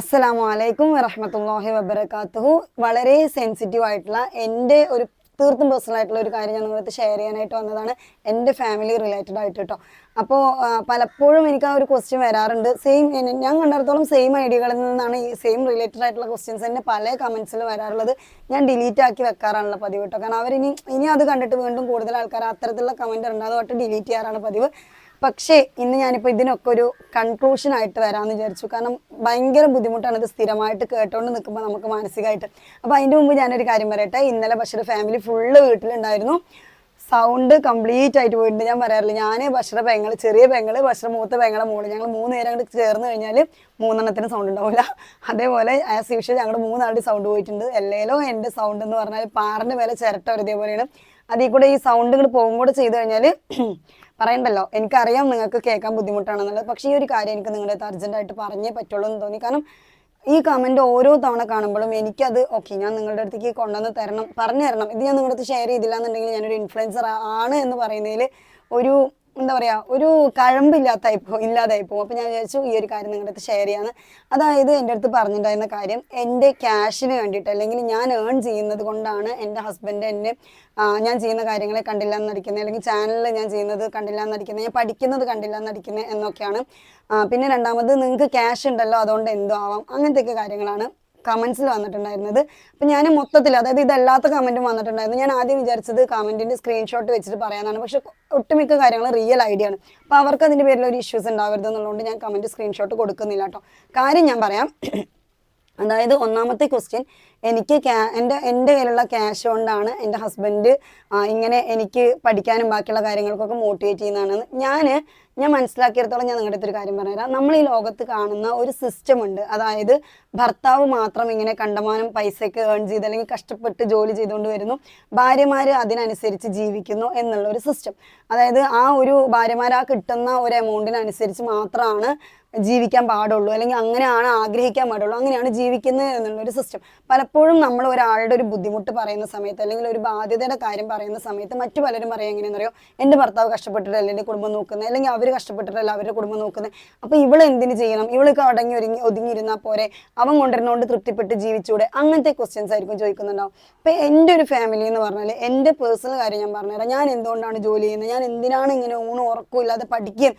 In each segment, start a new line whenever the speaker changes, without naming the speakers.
അസ്സലാമു അലൈക്കും വറഹമത്തല്ലാഹി വബർക്കാത്തുഹു വളരെ സെൻസിറ്റീവ് ആയിട്ടുള്ള എന്റെ ഒരു തീർത്തും പേഴ്സണൽ ആയിട്ടുള്ള ഒരു കാര്യം ഞാൻ നിങ്ങളടുത്ത് ഷെയർ ചെയ്യാനായിട്ട് വന്നതാണ്. എന്റെ ഫാമിലി റിലേറ്റഡ് ആയിട്ട് കേട്ടോ അപ്പോൾ പലപ്പോഴും എനിക്ക് ആ ഒരു ക്വസ്റ്റ്യൻ വരാറുണ്ട്. സെയിം ഞാൻ കണ്ടിടത്തോളം സെയിം ഐഡിയകളിൽ നിന്നാണ് ഈ സെയിം റിലേറ്റഡ് ആയിട്ടുള്ള ക്വസ്റ്റ്യൻസ് തന്നെ പല കമൻസിൽ വരാറുള്ളത്. ഞാൻ ഡിലീറ്റ് ആക്കി വെക്കാറാണല്ലോ പതിവ് കേട്ടോ കാരണം അവർ ഇനി ഇനി അത് കണ്ടിട്ട് വീണ്ടും കൂടുതൽ ആൾക്കാർ അത്തരത്തിലുള്ള കമന്റ് ഉണ്ട് അതുമായിട്ട് ഡിലീറ്റ് ചെയ്യാറാണ് പതിവ്. പക്ഷേ ഇന്ന് ഞാനിപ്പോൾ ഇതിനൊക്കെ ഒരു കൺക്ലൂഷൻ ആയിട്ട് വരാമെന്ന് വിചാരിച്ചു. കാരണം ഭയങ്കര ബുദ്ധിമുട്ടാണ് ഇത് സ്ഥിരമായിട്ട് കേട്ടോണ്ട് നിൽക്കുമ്പോൾ നമുക്ക് മാനസികമായിട്ട് അപ്പോൾ അതിന്റെ മുമ്പ് ഞാനൊരു കാര്യം പറയട്ടെ. ഇന്നലെ ബഷീർ ഫാമിലി ഫുള്ള് വീട്ടിലുണ്ടായിരുന്നു. സൗണ്ട് കംപ്ലീറ്റ് ആയിട്ട് പോയിട്ടുണ്ട്. ഞാൻ പറയാറില്ല. ഞാൻ ബഷറ പെങ്ങൾ ചെറിയ പെങ്ങൾ ബഷറ മൂത്ത പെങ്ങളെ മോൾ. ഞങ്ങൾ മൂന്ന് നേരം അങ്ങോട്ട് ചേർന്ന് കഴിഞ്ഞാൽ മൂന്നെണ്ണത്തിന് സൗണ്ട് ഉണ്ടാവില്ല അതേപോലെ ആസ് യൂഷ്വൽ ഞങ്ങളുടെ മൂന്നാളുടെ സൗണ്ട് പോയിട്ടുണ്ട്. എല്ലേലോ എന്റെ സൗണ്ട് എന്ന് പറഞ്ഞാൽ പാറിന്റെ വില ചിരട്ട ഒരു ഇതേപോലെയാണ്. അതിൽ കൂടെ ഈ സൗണ്ട് ഇങ്ങോട്ട് പോകും കൂടെ ചെയ്ത് കഴിഞ്ഞാൽ പറയണ്ടല്ലോ. എനിക്കറിയാം നിങ്ങൾക്ക് കേൾക്കാൻ ബുദ്ധിമുട്ടാണെന്നുള്ളത്. പക്ഷേ ഈ ഒരു കാര്യം എനിക്ക് നിങ്ങളുടെ അടുത്ത് അർജന്റായിട്ട് പറഞ്ഞേ പറ്റുള്ളൂ എന്ന് തോന്നി. കാരണം ഈ കമന്റ് ഓരോ തവണ കാണുമ്പോഴും എനിക്കത് ഓക്കെ ഞാൻ നിങ്ങളുടെ അടുത്തേക്ക് കൊണ്ടുവന്ന് തരണം പറഞ്ഞു തരണം. ഇത് ഞാൻ നിങ്ങളുടെ അടുത്ത് ഷെയർ ചെയ്തില്ല എന്നുണ്ടെങ്കിൽ ഞാനൊരു ഇൻഫ്ലുവൻസർ ആണ് എന്ന് പറയുന്നതിൽ ഒരു എന്താ പറയുക ഒരു കഴമ്പില്ലാത്തായി പോകും ഇല്ലാതായി പോകും. അപ്പോൾ ഞാൻ വിചാരിച്ചു ഈ ഒരു കാര്യം നിങ്ങളുടെ അടുത്ത് ഷെയർ ചെയ്യാന്ന് അതായത് എന്റെ അടുത്ത് പറഞ്ഞിട്ടുണ്ടായിരുന്ന കാര്യം എന്റെ ക്യാഷിന് വേണ്ടിയിട്ട് അല്ലെങ്കിൽ ഞാൻ ഏൺ ചെയ്യുന്നത് കൊണ്ടാണ് എന്റെ ഹസ്ബൻഡ് എന്നെ ഞാൻ ചെയ്യുന്ന കാര്യങ്ങളെ കണ്ടില്ല എന്നടിക്കുന്നത് അല്ലെങ്കിൽ ചാനലിൽ ഞാൻ ചെയ്യുന്നത് കണ്ടില്ല എന്നടിക്കുന്നത് ഞാൻ പഠിക്കുന്നത് കണ്ടില്ല എന്നടിക്കുന്നത് എന്നൊക്കെയാണ്. പിന്നെ രണ്ടാമത് നിങ്ങൾക്ക് ക്യാഷ് ഉണ്ടല്ലോ അതുകൊണ്ട് എന്തോ ആവാം. അങ്ങനത്തെയൊക്കെ കാര്യങ്ങളാണ്. കമന്റ്സിൽ വന്നിട്ടുണ്ടായിരുന്നത്. അപ്പം ഞാൻ മൊത്തത്തിൽ അതായത് ഇതല്ലാത്ത കമന്റും വന്നിട്ടുണ്ടായിരുന്നു. ഞാൻ ആദ്യം വിചാരിച്ചത് കമന്റിന്റെ സ്ക്രീൻഷോട്ട് വെച്ചിട്ട് പറയാനാണ്. പക്ഷെ ഒട്ടുമിക്ക കാര്യങ്ങൾ റിയൽ ഐഡിയ ആണ്. അപ്പോൾ അവർക്ക് അതിന്റെ പേരിൽ ഒരു ഇഷ്യൂസ് ഉണ്ടാവരുത് എന്നുള്ളതുകൊണ്ട് ഞാൻ കമന്റ് സ്ക്രീൻഷോട്ട് കൊടുക്കുന്നില്ല കേട്ടോ. കാര്യം ഞാൻ പറയാം അതായത് ഒന്നാമത്തെ ക്വസ്റ്റ്യൻ എനിക്ക് ക്യാ എന്റെ എന്റെ കയ്യിലുള്ള ക്യാഷ് കൊണ്ടാണ് എന്റെ ഹസ്ബൻഡ് ഇങ്ങനെ എനിക്ക് പഠിക്കാനും ബാക്കിയുള്ള കാര്യങ്ങൾക്കൊക്കെ മോട്ടിവേറ്റ് ചെയ്യുന്നതാണ് ഞാൻ ഞാൻ മനസ്സിലാക്കിയിടത്തോളം ഞാൻ നിങ്ങളുടെ അടുത്തൊരു കാര്യം പറയാം നമ്മൾ ഈ ലോകത്ത് കാണുന്ന ഒരു സിസ്റ്റം ഉണ്ട്. അതായത് ഭർത്താവ് മാത്രം ഇങ്ങനെ കണ്ടമാനം പൈസയ്ക്ക് ഏൺ ചെയ്ത് അല്ലെങ്കിൽ കഷ്ടപ്പെട്ട് ജോലി ചെയ്തുകൊണ്ട് വരുന്നു. ഭാര്യമാർ അതിനനുസരിച്ച് ജീവിക്കുന്നു എന്നുള്ള ഒരു സിസ്റ്റം അതായത് ആ ഒരു ഭാര്യമാർ ആ കിട്ടുന്ന ഒരു എമൗണ്ടിനനുസരിച്ച് മാത്രമാണ് ജീവിക്കാൻ പാടുള്ളൂ അല്ലെങ്കിൽ അങ്ങനെയാണ് ആഗ്രഹിക്കാൻ പാടുള്ളൂ അങ്ങനെയാണ് ജീവിക്കുന്നത് എന്നുള്ളൊരു സിസ്റ്റം പലപ്പോഴും നമ്മൾ ഒരാളുടെ ഒരു ബുദ്ധിമുട്ട് പറയുന്ന സമയത്ത് അല്ലെങ്കിൽ ഒരു ബാധ്യതയുടെ കാര്യം പറയുന്ന സമയത്ത് മറ്റു പലരും പറയാം എങ്ങനെയാണെന്ന് അറിയോ എന്റെ ഭർത്താവ് കഷ്ടപ്പെട്ടിട്ടല്ല എന്റെ കുടുംബം നോക്കുന്നത്? അല്ലെങ്കിൽ അവർ കഷ്ടപ്പെട്ടിട്ടല്ല അവരുടെ കുടുംബം നോക്കുന്നത്? അപ്പോൾ ഇവൾ എന്തിനു ചെയ്യണം? ഇവൾക്ക് അടങ്ങി ഒരുങ്ങി ഒതുങ്ങിയിരുന്നാൽ പോരെ? അവൻ കൊണ്ടിരുന്നോണ്ട് തൃപ്തിപ്പെട്ട് ജീവിച്ചൂടെ? അങ്ങനത്തെ ക്വസ്റ്റ്യൻസ് ആയിരിക്കും ചോദിക്കുന്നുണ്ടാവും. അപ്പോൾ എന്റെ ഒരു ഫാമിലി എന്ന് പറഞ്ഞാൽ എന്റെ പേഴ്സണൽ കാര്യം ഞാൻ പറഞ്ഞുതരാം. ഞാൻ എന്തുകൊണ്ടാണ് ജോലി ചെയ്യുന്നത്? ഞാൻ എന്തിനാണ് ഇങ്ങനെ ഊണും ഉറക്കവും ഇല്ലാതെ പഠിക്കുകയും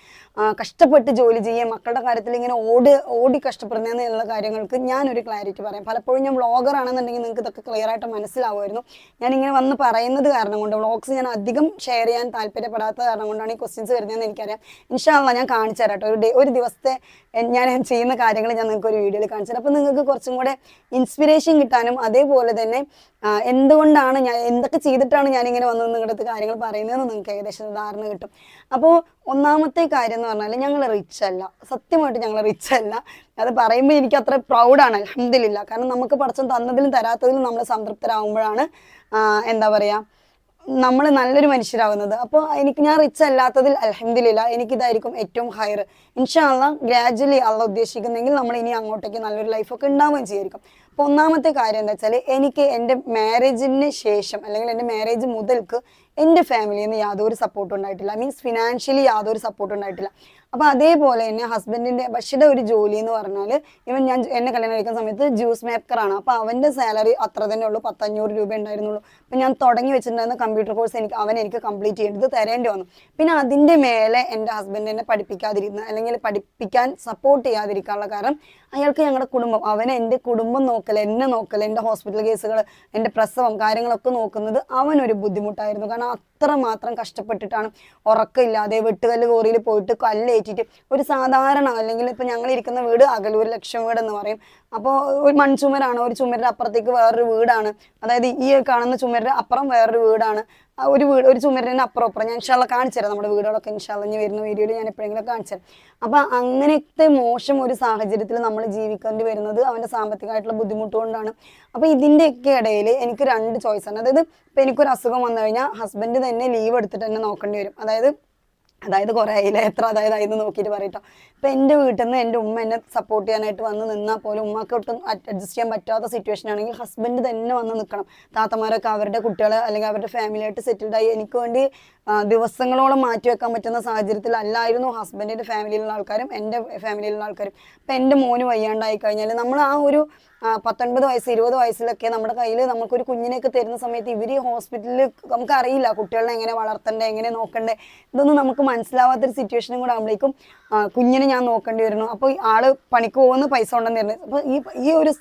കഷ്ടപ്പെട്ട് ജോലി ചെയ്യുകയും മക്കളുടെ കാര്യത്തിൽ ഇങ്ങനെ ഓടി ഓടി കഷ്ടപ്പെടുന്നതെന്ന് എന്നുള്ള കാര്യങ്ങൾക്ക് ഞാനൊരു ക്ലാരിറ്റി പറയാം. പലപ്പോഴും ഞാൻ വ്ളോഗർ ആണെന്നുണ്ടെങ്കിൽ നിങ്ങൾക്ക് ഇതൊക്കെ ക്ലിയർ ആയിട്ട് മനസ്സിലാവുമായിരുന്നു. ഞാൻ ഇങ്ങനെ വന്ന് പറയുന്നത് കാരണം കൊണ്ട് വ്ളോഗ്സ് ഞാൻ അധികം ഷെയർ ചെയ്യാൻ താല്പര്യപ്പെടാത്ത കാരണം കൊണ്ടാണ് ഈ ക്വസ്റ്റ്യൻസ് വരുന്നതെന്ന് എനിക്കറിയാം. ഇൻഷാല്ല ഞാൻ കാണിച്ചു തരാം കേട്ടോ. ഒരു ഡേ ഒരു ദിവസത്തെ ഞാൻ ചെയ്യുന്ന കാര്യങ്ങൾ ഞാൻ നിങ്ങൾക്ക് ഒരു വീഡിയോയിൽ കാണിച്ചു തരാം. അപ്പോൾ നിങ്ങൾക്ക് കുറച്ചും കൂടെ ഇൻസ്പിറേഷൻ കിട്ടാനും അതേപോലെ തന്നെ എന്തുകൊണ്ടാണ് ഞാൻ എന്തൊക്കെ ചെയ്തിട്ടാണ് ഞാനിങ്ങനെ വന്നത് വന്ന് നിങ്ങളുടെ അടുത്ത് കാര്യങ്ങൾ പറയുന്നതെന്ന് നിങ്ങൾക്ക് ഏകദേശം ധാരണ കിട്ടും. അപ്പോൾ ഒന്നാമത്തെ കാര്യം എന്ന് പറഞ്ഞാൽ ഞങ്ങൾ റിച്ച് അല്ല. സത്യമായിട്ട് ഞങ്ങൾ റിച്ച് അല്ല. അത് പറയുമ്പോൾ എനിക്ക് അത്ര പ്രൗഡാണ് അലഹമില്ല കാരണം നമുക്ക് പടച്ചം തന്നതിലും തരാത്തതിലും നമ്മൾ സംതൃപ്തരാകുമ്പോഴാണ് എന്താ പറയുക നമ്മൾ നല്ലൊരു മനുഷ്യരാകുന്നത് അപ്പോൾ എനിക്ക് ഞാൻ റിച്ച് അല്ലാത്തതിൽ അലഹമില്ല എനിക്കിതായിരിക്കും ഏറ്റവും ഹയർ ഇൻഷാല്ല ഗ്രാജുവലി അള്ള ഉദ്ദേശിക്കുന്നെങ്കിൽ നമ്മൾ ഇനി അങ്ങോട്ടേക്ക് നല്ലൊരു ലൈഫൊക്കെ ഉണ്ടാവുകയും ചെയ്യായിരിക്കും. ഒന്നാമത്തെ കാര്യം എന്താ വെച്ചാൽ എനിക്ക് എന്റെ മാരേജിന് ശേഷം അല്ലെങ്കിൽ എന്റെ മാരേജ് മുതൽക്ക് എന്റെ ഫാമിലിയിൽ നിന്ന് യാതൊരു സപ്പോർട്ടും ഉണ്ടായിട്ടില്ല. മീൻസ് ഫിനാൻഷ്യലി യാതൊരു സപ്പോർട്ടും ഉണ്ടായിട്ടില്ല. അപ്പോൾ അതേപോലെ തന്നെ ഹസ്ബൻഡിന്റെ ബഷിയുടെ ഒരു ജോലി എന്ന് പറഞ്ഞാൽ ഇവൻ ഞാൻ എന്നെ കല്യാണം കഴിക്കുന്ന സമയത്ത് ജ്യൂസ് മേക്കർ ആണ്. അപ്പൊ അവന്റെ സാലറി അത്ര തന്നെ ഉള്ളൂ പത്തഞ്ഞൂറ് രൂപ ഉണ്ടായിരുന്നുള്ളൂ. അപ്പൊ ഞാൻ തുടങ്ങി വെച്ചിട്ടുണ്ടായിരുന്ന കമ്പ്യൂട്ടർ കോഴ്സ് എനിക്ക് അവൻ എനിക്ക് കംപ്ലീറ്റ് ചെയ്യേണ്ടത് തരേണ്ടി വന്നു. പിന്നെ അതിന്റെ മേലെ എന്റെ ഹസ്ബൻഡ് എന്നെ പഠിപ്പിക്കാതിരുന്ന അല്ലെങ്കിൽ പഠിപ്പിക്കാൻ സപ്പോർട്ട് ചെയ്യാതിരിക്കാനുള്ള കാരണം അയാൾക്ക് ഞങ്ങളുടെ കുടുംബം. അവൻ എന്റെ കുടുംബം നോക്കൽ എന്നെ നോക്കൽ എന്റെ ഹോസ്പിറ്റൽ കേസുകൾ എന്റെ പ്രസവം കാര്യങ്ങളൊക്കെ നോക്കുന്നത് അവനൊരു ബുദ്ധിമുട്ടായിരുന്നു. കാരണം അത്ര മാത്രം കഷ്ടപ്പെട്ടിട്ടാണ് ഉറക്കമില്ലാതെ വെട്ടുകല്ല് കോറിയിൽ പോയിട്ട് കല്ലേറ്റിട്ട് ഒരു സാധാരണ അല്ലെങ്കിൽ ഇപ്പം ഞങ്ങൾ ഇരിക്കുന്ന വീട് അകലൂർ ലക്ഷം വീട് എന്ന് പറയും. അപ്പോൾ ഒരു മൺചുമരാണ് ഒരു ചുമരിന്റെ അപ്പുറത്തേക്ക് വേറൊരു വീടാണ്. അതായത് ഈ കാണുന്ന ചുമരിന്റെ അപ്പുറം വേറൊരു വീടാണ്. ഒരു വീട് ഒരു ചുമരിന് അപ്പുറം അപ്പുറം. ഞാൻ ഇൻഷാല്ല കാണിച്ചു തരാം നമ്മുടെ വീടുകളൊക്കെ ഇൻഷാല്ല ഇനി വരുന്ന വീഡിയോയിൽ ഞാൻ എപ്പോഴെങ്കിലും കാണിച്ചു തരാം. അപ്പം അങ്ങനത്തെ മോശം ഒരു സാഹചര്യത്തിൽ നമ്മൾ ജീവിക്കേണ്ടി വരുന്നത് അവന്റെ സാമ്പത്തികമായിട്ടുള്ള ബുദ്ധിമുട്ട് കൊണ്ടാണ്. അപ്പോൾ ഇതിന്റെയൊക്കെ ഇടയിൽ എനിക്ക് രണ്ട് ചോയ്സാണ് അതായത് ഇപ്പം എനിക്കൊരു അസുഖം വന്നു കഴിഞ്ഞാൽ ഹസ്ബൻഡ് തന്നെ ലീവ് എടുത്തിട്ട് തന്നെ നോക്കേണ്ടി വരും. അതായത് അതായത് കുറേ എത്ര അതായത് അതിന് നോക്കിയിട്ട് പറയട്ടോ. ഇപ്പം എന്റെ വീട്ടിൽ നിന്ന് എന്റെ ഉമ്മ എന്നെ സപ്പോർട്ട് ചെയ്യാനായിട്ട് വന്ന് നിന്നാൽ പോലും ഉമ്മക്ക് ഒട്ടും അഡ്ജസ്റ്റ് ചെയ്യാൻ പറ്റാത്ത സിറ്റുവേഷൻ ആണെങ്കിൽ ഹസ്ബൻഡ് തന്നെ വന്ന് നിൽക്കണം താത്തമാരൊക്കെ അവരുടെ കുട്ടികളെ അല്ലെങ്കിൽ അവരുടെ ഫാമിലിയായിട്ട് സെറ്റിൽഡ് ആയി എനിക്ക് വേണ്ടി ദിവസങ്ങളോളം മാറ്റി വെക്കാൻ പറ്റുന്ന സാഹചര്യത്തിൽ അല്ലായിരുന്നു ഹസ്ബൻഡിന്റെ ഫാമിലിയിലുള്ള ആൾക്കാരും എന്റെ ഫാമിലിയിലുള്ള ആൾക്കാരും. ഇപ്പം എന്റെ മോന് വയ്യാണ്ടായി കഴിഞ്ഞാൽ നമ്മൾ ആ ഒരു പത്തൊൻപത് വയസ്സ് ഇരുപത് വയസ്സിലൊക്കെ നമ്മുടെ കയ്യിൽ നമുക്കൊരു കുഞ്ഞിനെയൊക്കെ തരുന്ന സമയത്ത് ഇവർ ഹോസ്പിറ്റലിൽ നമുക്ക് അറിയില്ല കുട്ടികളെ എങ്ങനെ വളർത്തണ്ടേ എങ്ങനെ നോക്കണ്ടേ ഇതൊന്നും നമുക്ക് മനസ്സിലാവാത്തൊരു സിറ്റുവേഷനും കൂടെ ആകുമ്പോഴേക്കും കുഞ്ഞിനെ ഞാൻ നോക്കേണ്ടി വരുന്നു. അപ്പോൾ ആൾ പണിക്ക് പോകുന്ന പൈസ ഉണ്ടെന്ന് തരുന്നത്. അപ്പോൾ ഈ ഈ ഒരു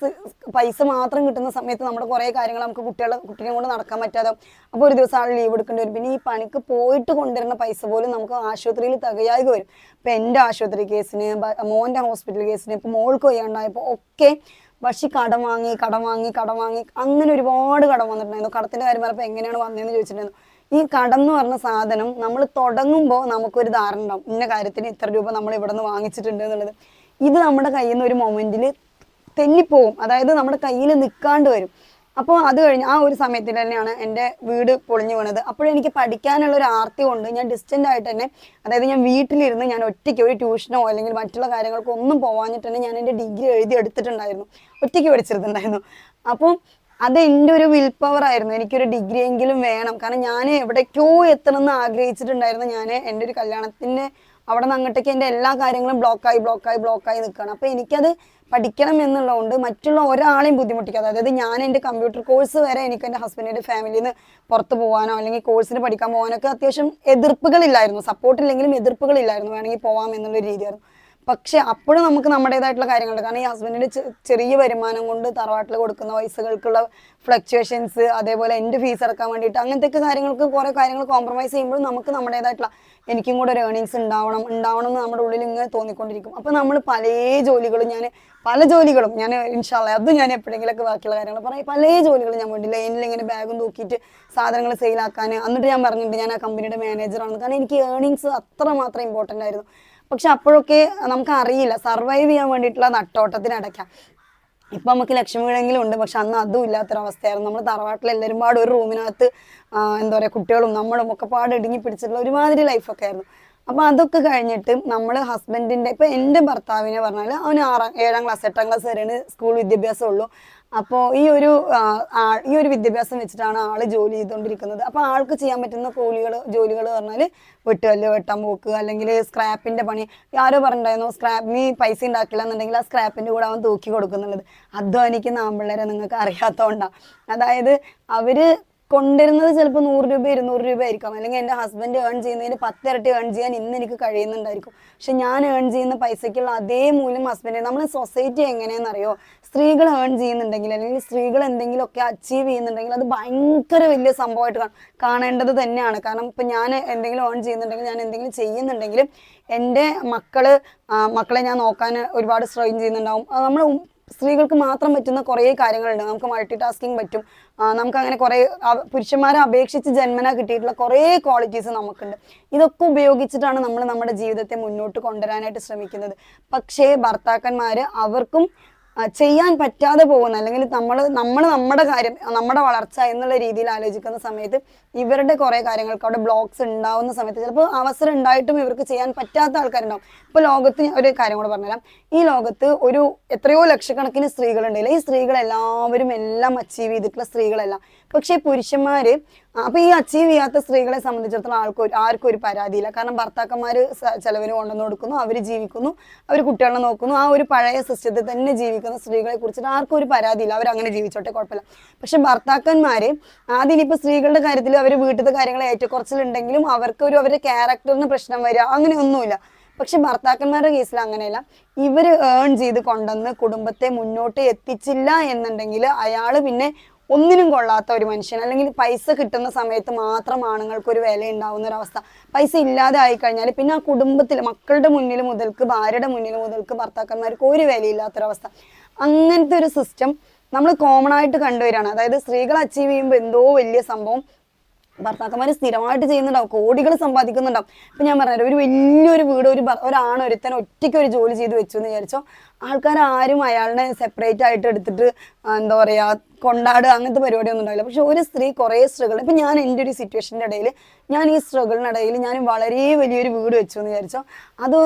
പൈസ മാത്രം കിട്ടുന്ന സമയത്ത് നമ്മുടെ കുറേ കാര്യങ്ങൾ നമുക്ക് കുട്ടികളെ കുട്ടിനെ കൊണ്ട് നടക്കാൻ പറ്റാതെ അപ്പോൾ ഒരു ദിവസം ആൾ ലീവ് എടുക്കേണ്ടി വരും. പിന്നെ ഈ പണിക്ക് പോയിട്ട് കൊണ്ടുവരുന്ന പൈസ പോലും നമുക്ക് ആശുപത്രിയിൽ തകയായി വരും. ഇപ്പം എന്റെ ആശുപത്രി കേസിന് മോന്റെ ഹോസ്പിറ്റൽ കേസിന് ഇപ്പോൾ മോൾക്ക് വയ്യാണ്ടായപ്പോൾ ഒക്കെ പക്ഷി കടം വാങ്ങി കടം വാങ്ങി കടം വാങ്ങി. അങ്ങനെ ഒരുപാട് കടം വന്നിട്ടുണ്ടായിരുന്നു. കടത്തിന്റെ കാര്യം പറഞ്ഞപ്പോൾ എങ്ങനെയാണ് വന്നതെന്ന് ചോദിച്ചിട്ടുണ്ടായിരുന്നു. ഈ കടം എന്ന് പറഞ്ഞ സാധനം നമ്മൾ തുടങ്ങുമ്പോൾ നമുക്കൊരു ധാരണ ഉണ്ടാവും. ഇന്ന കാര്യത്തിന് ഇത്ര രൂപ നമ്മൾ ഇവിടെ നിന്ന് വാങ്ങിച്ചിട്ടുണ്ട് എന്നുള്ളത്. ഇത് നമ്മുടെ കയ്യിൽ നിന്ന് ഒരു മൊമെന്റിൽ തെന്നിപ്പോവും. അതായത് നമ്മുടെ കയ്യിൽ നിൽക്കാണ്ട് വരും. അപ്പോൾ അത് കഴിഞ്ഞ് ആ ഒരു സമയത്തിൽ തന്നെയാണ് എന്റെ വീട് പൊളിഞ്ഞു വീണത്. അപ്പോഴെനിക്ക് പഠിക്കാനുള്ള ഒരു ആർത്തി കൊണ്ട് ഞാൻ ഡിസ്റ്റന്റ് ആയിട്ട് തന്നെ അതായത് ഞാൻ വീട്ടിലിരുന്ന് ഞാൻ ഒറ്റയ്ക്ക് ഒരു ട്യൂഷനോ അല്ലെങ്കിൽ മറ്റുള്ള കാര്യങ്ങൾക്കോ ഒന്നും പോവാഞ്ഞിട്ട് തന്നെ ഞാൻ എന്റെ ഡിഗ്രി എഴുതി എടുത്തിട്ടുണ്ടായിരുന്നു. ഒറ്റയ്ക്ക് പഠിച്ചിരുന്നുണ്ടായിരുന്നു. അപ്പം അത് എന്റെ ഒരു വിൽ പവർ ആയിരുന്നു. എനിക്കൊരു ഡിഗ്രി എങ്കിലും വേണം. കാരണം ഞാൻ എവിടേക്കോ എത്തണം എന്ന് ആഗ്രഹിച്ചിട്ടുണ്ടായിരുന്നു ഞാൻ എന്റെ ഒരു കല്യാണത്തിന് അവിടെ നിന്ന് അങ്ങോട്ടേക്ക് എന്റെ എല്ലാ കാര്യങ്ങളും ബ്ലോക്കായി ബ്ലോക്കായി ബ്ലോക്കായി നിൽക്കുകയാണ്. അപ്പോൾ എനിക്കത് പഠിക്കണം എന്നുള്ളതുകൊണ്ട് മറ്റുള്ള ഒരാളെയും ബുദ്ധിമുട്ടിക്കാതെ അതായത് ഞാൻ എന്റെ കമ്പ്യൂട്ടർ കോഴ്സ് വരെ എനിക്ക് എന്റെ ഹസ്ബൻഡിന്റെ ഫാമിലിയിൽ നിന്ന് പുറത്ത് പോകാനോ അല്ലെങ്കിൽ കോഴ്സിന് പഠിക്കാൻ പോകാനൊക്കെ അത്യാവശ്യം എതിർപ്പുകളില്ലായിരുന്നു. സപ്പോർട്ടില്ലെങ്കിലും എതിർപ്പുകളില്ലായിരുന്നു വേണമെങ്കിൽ പോവാം എന്നുള്ള രീതിയായിരുന്നു. പക്ഷെ അപ്പോഴും നമുക്ക് നമ്മുടേതായിട്ടുള്ള കാര്യങ്ങളുണ്ട്. കാരണം ഈ ഹസ്ബൻഡിന്റെ ചെറിയ വരുമാനം കൊണ്ട് തറവാട്ടിൽ കൊടുക്കുന്ന പൈസകൾക്കുള്ള ഫ്ലക്ച്വേഷൻസ് അതേപോലെ എന്റെ ഫീസ് അടക്കാൻ വേണ്ടിയിട്ട് അങ്ങനത്തെ കാര്യങ്ങൾക്ക് കുറേ കാര്യങ്ങൾ കോംപ്രമൈസ് ചെയ്യുമ്പോഴും നമുക്ക് നമ്മുടേതായിട്ടുള്ള എനിക്കും കൂടെ ഒരു ഏർണിങ്സ് ഉണ്ടാവണം ഉണ്ടാവണം എന്ന് നമ്മുടെ ഉള്ളിൽ ഇങ്ങനെ തോന്നിക്കൊണ്ടിരിക്കും. അപ്പോൾ നമ്മൾ പല ജോലികളും ഞാൻ പല ജോലികളും ഞാൻ ഇൻഷാല്ല അത് ഞാൻ എപ്പോഴെങ്കിലൊക്കെ ബാക്കിയുള്ള കാര്യങ്ങൾ പറയും. പല ജോലികളും ഞാൻ വേണ്ടി ലൈനിൽ ഇങ്ങനെ ബാഗും തൂക്കിയിട്ട് സാധനങ്ങൾ സെയിലാക്കാൻ എന്നിട്ട് ഞാൻ പറഞ്ഞിട്ടുണ്ട് ഞാൻ ആ കമ്പനിയുടെ മാനേജറാണ് കാരണം എനിക്ക് ഏർണിങ്സ് അത്ര മാത്രം ഇമ്പോർട്ടന്റ് ആയിരുന്നു. പക്ഷെ അപ്പോഴൊക്കെ നമുക്ക് അറിയില്ല. സർവൈവ് ചെയ്യാൻ വേണ്ടിയിട്ടുള്ള നട്ടോട്ടത്തിനടയ്ക്കാം ഇപ്പൊ നമുക്ക് ലക്ഷ്മികളെങ്കിലും ഉണ്ട്. പക്ഷെ അന്ന് അതും ഇല്ലാത്തൊരവസ്ഥയായിരുന്നു. നമ്മൾ തറവാട്ടിൽ എല്ലാവരും പാട് ഒരു റൂമിനകത്ത് എന്താ പറയുക കുട്ടികളും നമ്മളും ഒക്കെ പാട് ഇടുങ്ങി പിടിച്ചിട്ടുള്ള ഒരുമാതിരി ലൈഫൊക്കെ ആയിരുന്നു. അപ്പൊ അതൊക്കെ കഴിഞ്ഞിട്ട് നമ്മൾ ഹസ്ബൻഡിന്റെ ഇപ്പൊ എന്റെ ഭർത്താവിനെ പറഞ്ഞാൽ അവന് ആറാം ഏഴാം ക്ലാസ് എട്ടാം ക്ലാസ് വരെയാണ് സ്കൂൾ വിദ്യാഭ്യാസം ഉള്ളൂ അപ്പോൾ ഈ ഒരു ഈ ഒരു വിദ്യാഭ്യാസം വെച്ചിട്ടാണ് ആൾ ജോലി ചെയ്തുകൊണ്ടിരിക്കുന്നത്. അപ്പോൾ ആൾക്ക് ചെയ്യാൻ പറ്റുന്ന കൂലികൾ ജോലികൾ പറഞ്ഞാൽ വെട്ടുകല്ല് വെട്ടാൻ പോക്ക് അല്ലെങ്കിൽ സ്ക്രാപ്പിന്റെ പണി. ആരോ പറഞ്ഞിട്ടുണ്ടായിരുന്നു സ്ക്രാപ്പ് നീ പൈസ ഉണ്ടാക്കില്ല എന്നുണ്ടെങ്കിൽ ആ സ്ക്രാപ്പിന്റെ കൂടെ അവൻ തൂക്കി കൊടുക്കുന്നുള്ളത്. അധ്വാനിക്കുന്ന ആമ്പിള്ളേരെ നിങ്ങൾക്ക് അറിയാത്തതുകൊണ്ടാണ് അതായത് അവർ കൊണ്ടുവരുന്നത് ചിലപ്പോൾ നൂറ് രൂപ ഇരുന്നൂറ് രൂപ ആയിരിക്കാം. അല്ലെങ്കിൽ എന്റെ ഹസ്ബൻഡ് ഏൺ ചെയ്യുന്നതിന് പത്തിരട്ടി ഏൺ ചെയ്യാൻ ഇന്ന് എനിക്ക് കഴിയുന്നുണ്ടായിരിക്കും. പക്ഷെ ഞാൻ ഏൺ ചെയ്യുന്ന പൈസയ്ക്കുള്ള അതേ മൂല്യം ഹസ്ബൻഡ് നമ്മൾ സൊസൈറ്റി എങ്ങനെയാണെന്നറിയോ? സ്ത്രീകൾ ഏൺ ചെയ്യുന്നുണ്ടെങ്കിൽ അല്ലെങ്കിൽ സ്ത്രീകൾ എന്തെങ്കിലുമൊക്കെ അച്ചീവ് ചെയ്യുന്നുണ്ടെങ്കിൽ അത് ഭയങ്കര വലിയ സംഭവമായിട്ട് കാണും. കാണേണ്ടത് തന്നെയാണ്. കാരണം ഇപ്പം ഞാൻ എന്തെങ്കിലും ഏൺ ചെയ്യുന്നുണ്ടെങ്കിൽ ഞാൻ എന്തെങ്കിലും ചെയ്യുന്നുണ്ടെങ്കിലും എന്റെ മക്കൾ മക്കളെ ഞാൻ നോക്കാൻ ഒരുപാട് സ്ട്രെയിൻ ചെയ്യുന്നുണ്ടാവും. നമ്മൾ സ്ത്രീകൾക്ക് മാത്രം പറ്റുന്ന കുറേ കാര്യങ്ങളുണ്ട്. നമുക്ക് മൾട്ടി ടാസ്കിങ് പറ്റും. നമുക്ക് അങ്ങനെ കുറേ പുരുഷന്മാരെ അപേക്ഷിച്ച് ജന്മന കിട്ടിയിട്ടുള്ള കുറേ ക്വാളിറ്റീസ് നമുക്കുണ്ട്. ഇതൊക്കെ ഉപയോഗിച്ചിട്ടാണ് നമ്മൾ നമ്മുടെ ജീവിതത്തെ മുന്നോട്ട് കൊണ്ടുവരാനായിട്ട് ശ്രമിക്കുന്നത്. പക്ഷേ ഭർത്താക്കന്മാർ അവർക്കും ചെയ്യാൻ പറ്റാതെ പോകുന്ന അല്ലെങ്കിൽ നമ്മൾ നമ്മൾ നമ്മുടെ കാര്യം നമ്മുടെ വളർച്ച എന്നുള്ള രീതിയിൽ ആലോചിക്കുന്ന സമയത്ത് ഇവരുടെ കുറേ കാര്യങ്ങൾക്ക് അവിടെ ബ്ലോക്സ് ഉണ്ടാവുന്ന സമയത്ത് ചിലപ്പോൾ അവസരം ഉണ്ടായിട്ടും ഇവർക്ക് ചെയ്യാൻ പറ്റാത്ത ആൾക്കാരുണ്ടാവും. ഇപ്പോൾ ലോകത്ത് ഒരു കാര്യം കൂടെ പറഞ്ഞുതരാം. ഈ ലോകത്ത് ഒരു എത്രയോ ലക്ഷക്കണക്കിന് സ്ത്രീകളുണ്ടല്ലോ ഈ സ്ത്രീകൾ എല്ലാവരും എല്ലാം അച്ചീവ് ചെയ്തിട്ടുള്ള സ്ത്രീകളല്ല. പക്ഷേ പുരുഷന്മാര് അപ്പൊ ഈ അച്ചീവ് ചെയ്യാത്ത സ്ത്രീകളെ സംബന്ധിച്ചിടത്തോളം ആൾക്കൊരു ആർക്കും ഒരു പരാതിയില്ല. കാരണം ഭർത്താക്കന്മാര് ചെലവിന് കൊണ്ടുവന്ന് കൊടുക്കുന്നു അവർ ജീവിക്കുന്നു അവർ കുട്ടികളെ നോക്കുന്നു ആ ഒരു പഴയ സിസ്റ്റത്തിൽ തന്നെ ജീവിക്കുന്ന സ്ത്രീകളെ കുറിച്ചിട്ട് ആർക്കും ഒരു പരാതിയില്ല. അവർ അങ്ങനെ ജീവിച്ചോട്ടെ കുഴപ്പമില്ല. പക്ഷെ ഭർത്താക്കന്മാര് ആദ്യം ഇനിയിപ്പോ സ്ത്രീകളുടെ കാര്യത്തിൽ അവർ വീട്ടിലത്തെ കാര്യങ്ങൾ ഏറ്റക്കുറച്ചിലുണ്ടെങ്കിലും അവർക്ക് ഒരു അവരുടെ ക്യാരക്ടറിന് പ്രശ്നം വരിക അങ്ങനെയൊന്നുമില്ല പക്ഷെ ഭർത്താക്കന്മാരുടെ കേസിൽ അങ്ങനെയല്ല. ഇവർ ഏൺ ചെയ്ത് കൊണ്ടുവന്ന് കുടുംബത്തെ മുന്നോട്ട് എത്തിച്ചില്ല എന്നുണ്ടെങ്കിൽ അയാൾ പിന്നെ ഒന്നിനും കൊള്ളാത്ത ഒരു മനുഷ്യൻ. അല്ലെങ്കിൽ പൈസ കിട്ടുന്ന സമയത്ത് മാത്രം ആണുങ്ങൾക്ക് ഒരു വില ഉണ്ടാവുന്ന ഒരു അവസ്ഥ. പൈസ ഇല്ലാതെ ആയി കഴിഞ്ഞാൽ പിന്നെ ആ കുടുംബത്തിൽ മക്കളുടെ മുന്നിൽ മുതൽക്ക് ഭാര്യയുടെ മുന്നിൽ മുതൽക്ക് ഭർത്താക്കന്മാർക്ക് ഒരു വിലയില്ലാത്തൊരവസ്ഥ. അങ്ങനത്തെ ഒരു സിസ്റ്റം നമ്മൾ കോമൺ ആയിട്ട് കണ്ടുവരികയാണ്. അതായത് സ്ത്രീകൾ അച്ചീവ് ചെയ്യുമ്പോൾ എന്തോ വലിയ സംഭവം ഭർത്താക്കന്മാർ സ്ഥിരമായിട്ട് ചെയ്യുന്നുണ്ടാവും കോടികൾ സമ്പാദിക്കുന്നുണ്ടാവും. ഇപ്പൊ ഞാൻ പറഞ്ഞത് ഒരു വലിയൊരു വീട് ഒരു ഒരാണ് ഒരുത്തൻ ഒറ്റയ്ക്ക് ഒരു ജോലി ചെയ്ത് വെച്ചു എന്ന് വിചാരിച്ചോ ആൾക്കാർ ആരും അയാളിനെ സെപ്പറേറ്റ് ആയിട്ട് എടുത്തിട്ട് എന്താ പറയാ കൊണ്ടാടുക അങ്ങനത്തെ പരിപാടിയൊന്നും ഉണ്ടാവില്ല. പക്ഷെ ഒരു സ്ത്രീ കുറേ സ്ട്രഗിൾ ഇപ്പൊ ഞാൻ എന്റെ ഒരു സിറ്റുവേഷന്റെ ഇടയിൽ ഞാൻ ഈ സ്ട്രഗിളിനിടയിൽ ഞാൻ വളരെ വലിയൊരു വീട് വെച്ചു എന്ന് വിചാരിച്ചോ അത്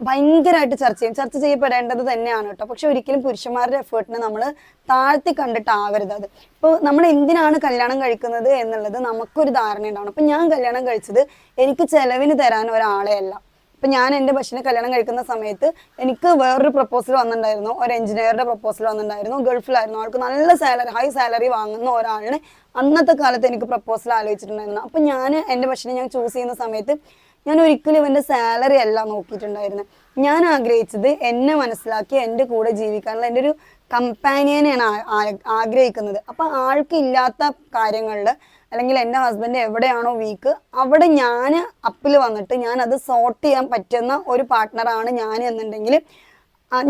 ഭയങ്കരമായിട്ട് ചർച്ച ചെയ്യും. ചർച്ച ചെയ്യപ്പെടേണ്ടത് തന്നെയാണ് കേട്ടോ. പക്ഷെ ഒരിക്കലും പുരുഷന്മാരുടെ എഫേർട്ടിനെ നമ്മൾ താഴ്ത്തി കണ്ടിട്ടാവരുത് അത്. ഇപ്പോൾ നമ്മൾ എന്തിനാണ് കല്യാണം കഴിക്കുന്നത് എന്നുള്ളത് നമുക്കൊരു ധാരണ ഉണ്ടാവണം. അപ്പം ഞാൻ കല്യാണം കഴിച്ചത് എനിക്ക് ചെലവിന് തരാൻ ഒരാളെ അല്ല. ഇപ്പം ഞാൻ എന്റെ ബസ്സിനെ കല്യാണം കഴിക്കുന്ന സമയത്ത് എനിക്ക് വേറൊരു പ്രപ്പോസൽ വന്നിട്ടുണ്ടായിരുന്നു. ഒരു എഞ്ചിനീയറുടെ പ്രപ്പോസൽ വന്നിട്ടുണ്ടായിരുന്നു. ഗൾഫിലായിരുന്നു. ആൾക്ക് നല്ല സാലറി ഹൈ സാലറി വാങ്ങുന്ന ഒരാളിനെ അന്നത്തെ കാലത്ത് എനിക്ക് പ്രപ്പോസൽ ആലോചിച്ചിട്ടുണ്ടായിരുന്നു. അപ്പം ഞാൻ എന്റെ ബസ്സിനെ ഞാൻ ചൂസ് ചെയ്യുന്ന സമയത്ത് ഞാൻ ഒരിക്കലും ഇവന്റെ സാലറി അല്ല നോക്കിയിട്ടുണ്ടായിരുന്നത് ഞാൻ ആഗ്രഹിച്ചത് എന്നെ മനസ്സിലാക്കി എന്റെ കൂടെ ജീവിക്കാനുള്ള എന്റെ ഒരു കമ്പാനിയനെയാണ് ആഗ്രഹിക്കുന്നത്. അപ്പം ആൾക്ക് ഇല്ലാത്ത കാര്യങ്ങളിൽ അല്ലെങ്കിൽ എന്റെ ഹസ്ബൻഡ് എവിടെയാണോ വീക്ക് അവിടെ ഞാൻ അപ്പിൽ വന്നിട്ട് ഞാൻ അത് സോർട്ട് ചെയ്യാൻ പറ്റുന്ന ഒരു പാർട്ട്ണറാണ് ഞാൻ എന്നുണ്ടെങ്കിൽ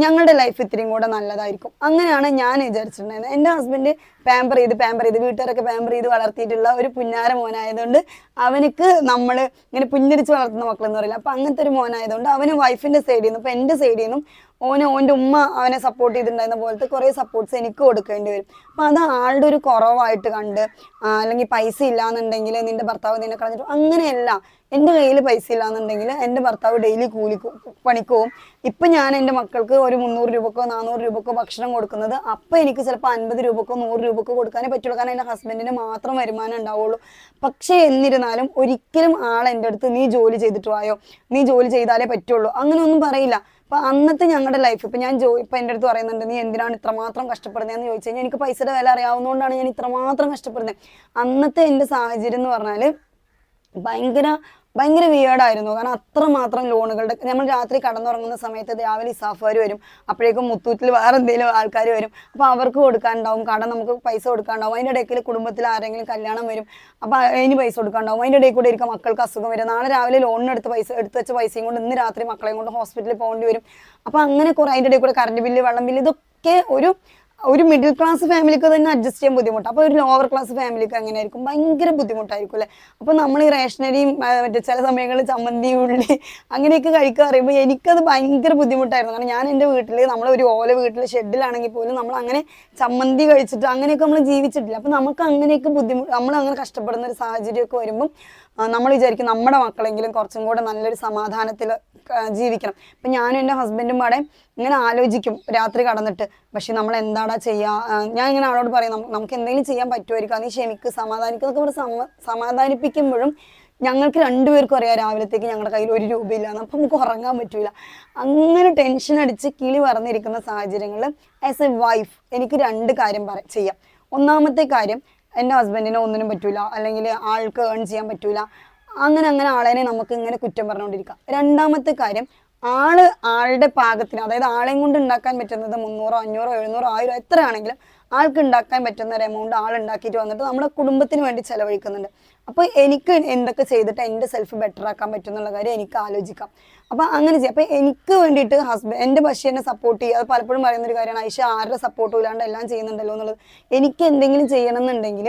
ഞങ്ങളുടെ ലൈഫ് ഇത്രയും കൂടെ നല്ലതായിരിക്കും. അങ്ങനെയാണ് ഞാൻ വിചാരിച്ചിട്ടുണ്ടായിരുന്നത്. എന്റെ ഹസ്ബൻഡ് പാമ്പർ ചെയ്ത് പാമ്പർ ചെയ്ത് വീട്ടുകാരൊക്കെ പാമ്പർ ചെയ്ത് വളർത്തിയിട്ടുള്ള ഒരു പുന്നാര മോനായതുകൊണ്ട് അവനക്ക് നമ്മൾ ഇങ്ങനെ പുഞ്ഞരിച്ച് വളർത്തുന്ന മക്കളെന്ന് പറയില്ല. അപ്പം അങ്ങനത്തെ ഒരു മോനായതുകൊണ്ട് അവന് വൈഫിന്റെ സൈഡിൽ നിന്ന് ഇപ്പം എന്റെ സൈഡിൽ നിന്നും ഓന് ഓന്റെ ഉമ്മ അവനെ സപ്പോർട്ട് ചെയ്തിട്ടുണ്ടായിരുന്ന പോലത്തെ കുറേ സപ്പോർട്ട്സ് എനിക്ക് കൊടുക്കേണ്ടി വരും. അപ്പം അത് ആളുടെ ഒരു കുറവായിട്ട് കണ്ട് അല്ലെങ്കിൽ പൈസ ഇല്ലാന്നുണ്ടെങ്കിൽ നിന്റെ ഭർത്താവ് നിന്നെ കളഞ്ഞിട്ട് അങ്ങനെയല്ല. എന്റെ കയ്യിൽ പൈസ ഇല്ലാന്നുണ്ടെങ്കിൽ എന്റെ ഭർത്താവ് ഡെയിലി കൂലി പണിക്കോവും ഇപ്പം ഞാൻ എന്റെ മക്കൾക്ക് ഒരു മുന്നൂറ് രൂപക്കോ നാനൂറ് രൂപക്കോ ഭക്ഷണം കൊടുക്കുന്നത് അപ്പം എനിക്ക് ചിലപ്പോൾ അൻപത് രൂപക്കോ നൂറ് രൂപക്കോ കൊടുക്കാനേ പറ്റുള്ളൂ. കാരണം എന്റെ ഹസ്ബൻഡിന് മാത്രം വരുമാനം ഉണ്ടാവുള്ളൂ. പക്ഷേ എന്നിരുന്നാലും ഒരിക്കലും ആൾ എന്റെ അടുത്ത് നീ ജോലി ചെയ്തിട്ട് വായോ? നീ ജോലി ചെയ്താലേ പറ്റുള്ളൂ. അങ്ങനെ ഒന്നും പറയില്ല. അപ്പൊ അന്നത്തെ ഞങ്ങളുടെ ലൈഫ് ഇപ്പൊ ഞാൻ ജോ ഇപ്പൊ എന്റെ അടുത്ത് പറയുന്നുണ്ട് നീ എന്തിനാണ് ഇത്രമാത്രം കഷ്ടപ്പെടുന്നതെന്ന് എന്ന് കഴിഞ്ഞാൽ എനിക്ക് പൈസയുടെ വില അറിയാവുന്നതുകൊണ്ടാണ് ഞാൻ ഇത്രമാത്രം കഷ്ടപ്പെടുന്നത് അന്നത്തെ എന്റെ സാഹചര്യം എന്ന് പറഞ്ഞാൽ ഭയങ്കര ഭയങ്കര വിയേർഡായിരുന്നു കാരണം അത്രമാത്രം ലോണുകളുടെ നമ്മൾ രാത്രി കടന്നുറങ്ങുന്ന സമയത്ത് രാവിലെ ഇസാഫുകാർ വരും. അപ്പോഴേക്കും മുത്തൂറ്റിൽ വേറെ എന്തെങ്കിലും ആൾക്കാർ വരും. അപ്പോൾ അവർക്ക് കൊടുക്കാനുണ്ടാവും. കടം നമുക്ക് പൈസ കൊടുക്കാനുണ്ടാവും. അതിന്റെ ഇടയ്ക്ക് കുടുംബത്തിൽ ആരെങ്കിലും കല്യാണം വരും. അപ്പോൾ അതിന് പൈസ കൊടുക്കാനുണ്ടാവും. അതിന്റെ ഇടയിൽ കൂടെ ഇരിക്കും മക്കൾക്ക് അസുഖം വരും നാളെ രാവിലെ ലോണിനെടുത്ത് പൈസ എടുത്ത് വെച്ച പൈസയും കൊണ്ട് ഇന്ന് രാത്രി മക്കളെയും കൊണ്ട് ഹോസ്പിറ്റലിൽ പോകേണ്ടി വരും. അപ്പോൾ അങ്ങനെ കുറേ അതിന്റെ ഇടയിൽ കൂടെ കറണ്ട് ബില്ല് വെള്ളം ബില്ല് ഇതൊക്കെ ഒരു ഒരു മിഡിൽ ക്ലാസ് ഫാമിലിക്ക് തന്നെ അഡ്ജസ്റ്റ് ചെയ്യാൻ ബുദ്ധിമുട്ട്. അപ്പോൾ ഒരു ലോവർ ക്ലാസ് ഫാമിലിക്ക് അങ്ങനെ ആയിരിക്കും. ഭയങ്കര ബുദ്ധിമുട്ടായിരിക്കും അല്ലേ? അപ്പോൾ നമ്മൾ ഈ റേഷനറിയും മറ്റേ ചില സമയങ്ങളിൽ ചമ്മന്തി ഉള്ളി അങ്ങനെയൊക്കെ കഴിക്കാൻ പറയുമ്പോൾ എനിക്കത് ഭയങ്കര ബുദ്ധിമുട്ടായിരുന്നു. കാരണം ഞാൻ എന്റെ വീട്ടിൽ നമ്മൾ ഒരു ഓല വീട്ടിൽ ഷെഡിലാണെങ്കിൽ പോലും നമ്മൾ അങ്ങനെ ചമ്മന്തി കഴിച്ചിട്ട് അങ്ങനെയൊക്കെ നമ്മൾ ജീവിച്ചിട്ടില്ല. അപ്പോൾ നമുക്ക് അങ്ങനെയൊക്കെ ബുദ്ധിമുട്ട് നമ്മൾ അങ്ങനെ കഷ്ടപ്പെടുന്ന ഒരു സാഹചര്യമൊക്കെ വരുമ്പം നമ്മൾ വിചാരിക്കും നമ്മുടെ മക്കളെങ്കിലും കുറച്ചും കൂടെ നല്ലൊരു സമാധാനത്തിൽ ജീവിക്കണം. ഇപ്പം ഞാനും എന്റെ ഹസ്ബൻഡും പാടെ ഇങ്ങനെ ആലോചിക്കും രാത്രി കടന്നിട്ട് പക്ഷെ നമ്മൾ എന്താടാ ചെയ്യുക ഞാൻ ഇങ്ങനെ ആളോട് പറയും "നമുക്ക് എന്തെങ്കിലും ചെയ്യാൻ പറ്റുമായിരിക്കും. നീ ക്ഷമിക്ക് സമാധാനിക്കുക എന്നൊക്കെ ഇവിടെ സമ സമാധാനിപ്പിക്കുമ്പോഴും ഞങ്ങൾക്ക് രണ്ടുപേർക്കും അറിയാം രാവിലത്തേക്ക് ഞങ്ങളുടെ കയ്യിൽ ഒരു രൂപയില്ല അപ്പം നമുക്ക് ഉറങ്ങാൻ പറ്റില്ല അങ്ങനെ ടെൻഷൻ അടിച്ച് കിളി പറഞ്ഞിരിക്കുന്ന സാഹചര്യങ്ങളിൽ ആസ് എ വൈഫ് എനിക്ക് രണ്ട് കാര്യം പറ ചെയ്യാം. ഒന്നാമത്തെ കാര്യം എന്റെ ഹസ്ബൻഡിനെ ഒന്നിനും പറ്റൂല. അല്ലെങ്കിൽ ആൾക്ക് ഏൺ ചെയ്യാൻ പറ്റൂല. അങ്ങനെ അങ്ങനെ ആളെനെ നമുക്ക് ഇങ്ങനെ കുറ്റം പറഞ്ഞുകൊണ്ടിരിക്കാം. രണ്ടാമത്തെ കാര്യം ആൾ ആളുടെ പാകത്തിന് അതായത് ആളെയും കൊണ്ട് ഉണ്ടാക്കാൻ പറ്റുന്നത് മുന്നൂറോ അഞ്ഞൂറോ എഴുന്നൂറോ ആയിരം എത്രയാണെങ്കിലും ആൾക്ക് ഉണ്ടാക്കാൻ പറ്റുന്ന ഒരു എമൗണ്ട് ആൾ ഉണ്ടാക്കിയിട്ട് വന്നിട്ട് നമ്മുടെ കുടുംബത്തിന് വേണ്ടി ചെലവഴിക്കുന്നുണ്ട്. അപ്പോൾ എനിക്ക് എന്തൊക്കെ ചെയ്തിട്ട് എന്റെ സെൽഫ് ബെറ്റർ ആക്കാൻ പറ്റും എന്നുള്ള കാര്യം എനിക്ക് ആലോചിക്കാം. അപ്പോൾ അങ്ങനെ ചെയ്യാം. അപ്പോൾ എനിക്ക് വേണ്ടിയിട്ട് ഹസ്ബൻഡ് എന്റെ എന്നെ സപ്പോർട്ട് ചെയ്യുക. അത് പലപ്പോഴും പറയുന്ന ഒരു കാര്യമാണ്. ഐഷ ആരുടെ സപ്പോർട്ടും ഇല്ലാണ്ട് എല്ലാം ചെയ്യുന്നുണ്ടല്ലോ എന്നുള്ളത്. എനിക്ക് എന്തെങ്കിലും ചെയ്യണം എന്നുണ്ടെങ്കിൽ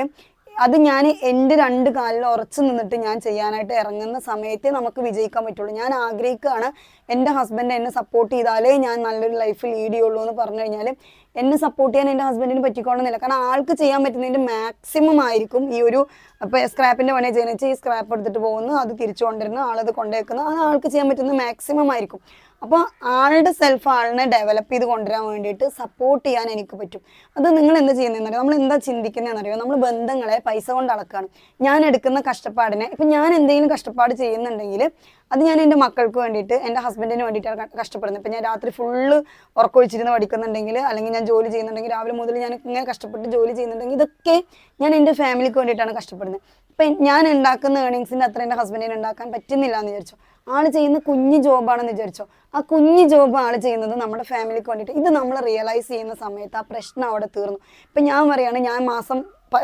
അത് ഞാൻ എന്റെ രണ്ട് കാലിൽ ഉറച്ചു നിന്നിട്ട് ഞാൻ ചെയ്യാനായിട്ട് ഇറങ്ങുന്ന സമയത്തെ നമുക്ക് വിജയിക്കാൻ പറ്റുള്ളൂ. ഞാൻ ആഗ്രഹിക്കുകയാണ് എന്റെ ഹസ്ബൻഡ് എന്നെ സപ്പോർട്ട് ചെയ്താലേ ഞാൻ നല്ലൊരു ലൈഫ് ലീഡ് ചെയ്യുള്ളൂ എന്ന് പറഞ്ഞു കഴിഞ്ഞാൽ എന്നെ സപ്പോർട്ട് ചെയ്യാൻ എന്റെ ഹസ്ബൻഡിന് പറ്റിക്കോണമെന്നില്ല കാരണം ആൾക്ക് ചെയ്യാൻ പറ്റുന്നതിന്റെ മാക്സിമം ആയിരിക്കും ഈ ഒരു ഇപ്പോൾ സ്ക്രാപ്പിന്റെ പണി ചെയ്യുന്ന വെച്ചാൽ ഈ സ്ക്രാപ്പ് എടുത്തിട്ട് പോകുന്നു അത് തിരിച്ചു കൊണ്ടിരുന്നു ആളത് കൊണ്ടുവയ്ക്കുന്നു അത് ആൾക്ക് ചെയ്യാൻ പറ്റുന്ന മാക്സിമം ആയിരിക്കും. അപ്പോൾ ആളുടെ സെൽഫ് ആളിനെ ഡെവലപ്പ് ചെയ്ത് കൊണ്ടുവരാൻ വേണ്ടിയിട്ട് സപ്പോർട്ട് ചെയ്യാൻ എനിക്ക് പറ്റും. അത് നിങ്ങൾ എന്ത് ചെയ്യുന്നതെന്നറിയോ നമ്മൾ എന്താ ചിന്തിക്കുന്നതെന്നറിയോ നമ്മൾ ബന്ധങ്ങളെ പൈസ കൊണ്ട് അളക്കാണ്. ഞാൻ എടുക്കുന്ന കഷ്ടപ്പാടിനെ ഇപ്പം ഞാൻ എന്തെങ്കിലും കഷ്ടപ്പാട് ചെയ്യുന്നുണ്ടെങ്കിൽ അത് ഞാൻ എന്റെ മക്കൾക്ക് വേണ്ടിയിട്ട് എന്റെ ഹസ്ബൻഡിന് വേണ്ടിയിട്ടാണ് കഷ്ടപ്പെടുന്നത് ഇപ്പം ഞാൻ രാത്രി ഫുള്ള് ഉറക്കൊഴിച്ചിരുന്ന് പഠിക്കുന്നുണ്ടെങ്കിൽ അല്ലെങ്കിൽ ഞാൻ ജോലി ചെയ്യുന്നുണ്ടെങ്കിൽ രാവിലെ മുതൽ ഞാൻ ഇങ്ങനെ കഷ്ടപ്പെട്ട് ജോലി ചെയ്യുന്നുണ്ടെങ്കിൽ ഇതൊക്കെ ഞാൻ എന്റെ ഫാമിലിക്ക് വേണ്ടിയിട്ടാണ് കഷ്ടപ്പെടുന്നത്. ഇപ്പം ഞാൻ ഉണ്ടാക്കുന്ന ഏണിങ്സിന്റെ അത്ര എന്റെ ഹസ്ബൻഡിന് ഉണ്ടാക്കാൻ പറ്റുന്നില്ല എന്ന് വിചാരിച്ചു. ആൾ ചെയ്യുന്ന കുഞ്ഞു ജോബാണെന്ന് വിചാരിച്ചോ? ആ കുഞ്ഞു ജോബ് ആൾ ചെയ്യുന്നത് നമ്മുടെ ഫാമിലിക്ക് വേണ്ടിയിട്ട്. ഇത് നമ്മൾ റിയലൈസ് ചെയ്യുന്ന സമയത്ത് ആ പ്രശ്നം അവിടെ തീർന്നു. ഇപ്പം ഞാൻ പറയുകയാണ് ഞാൻ മാസം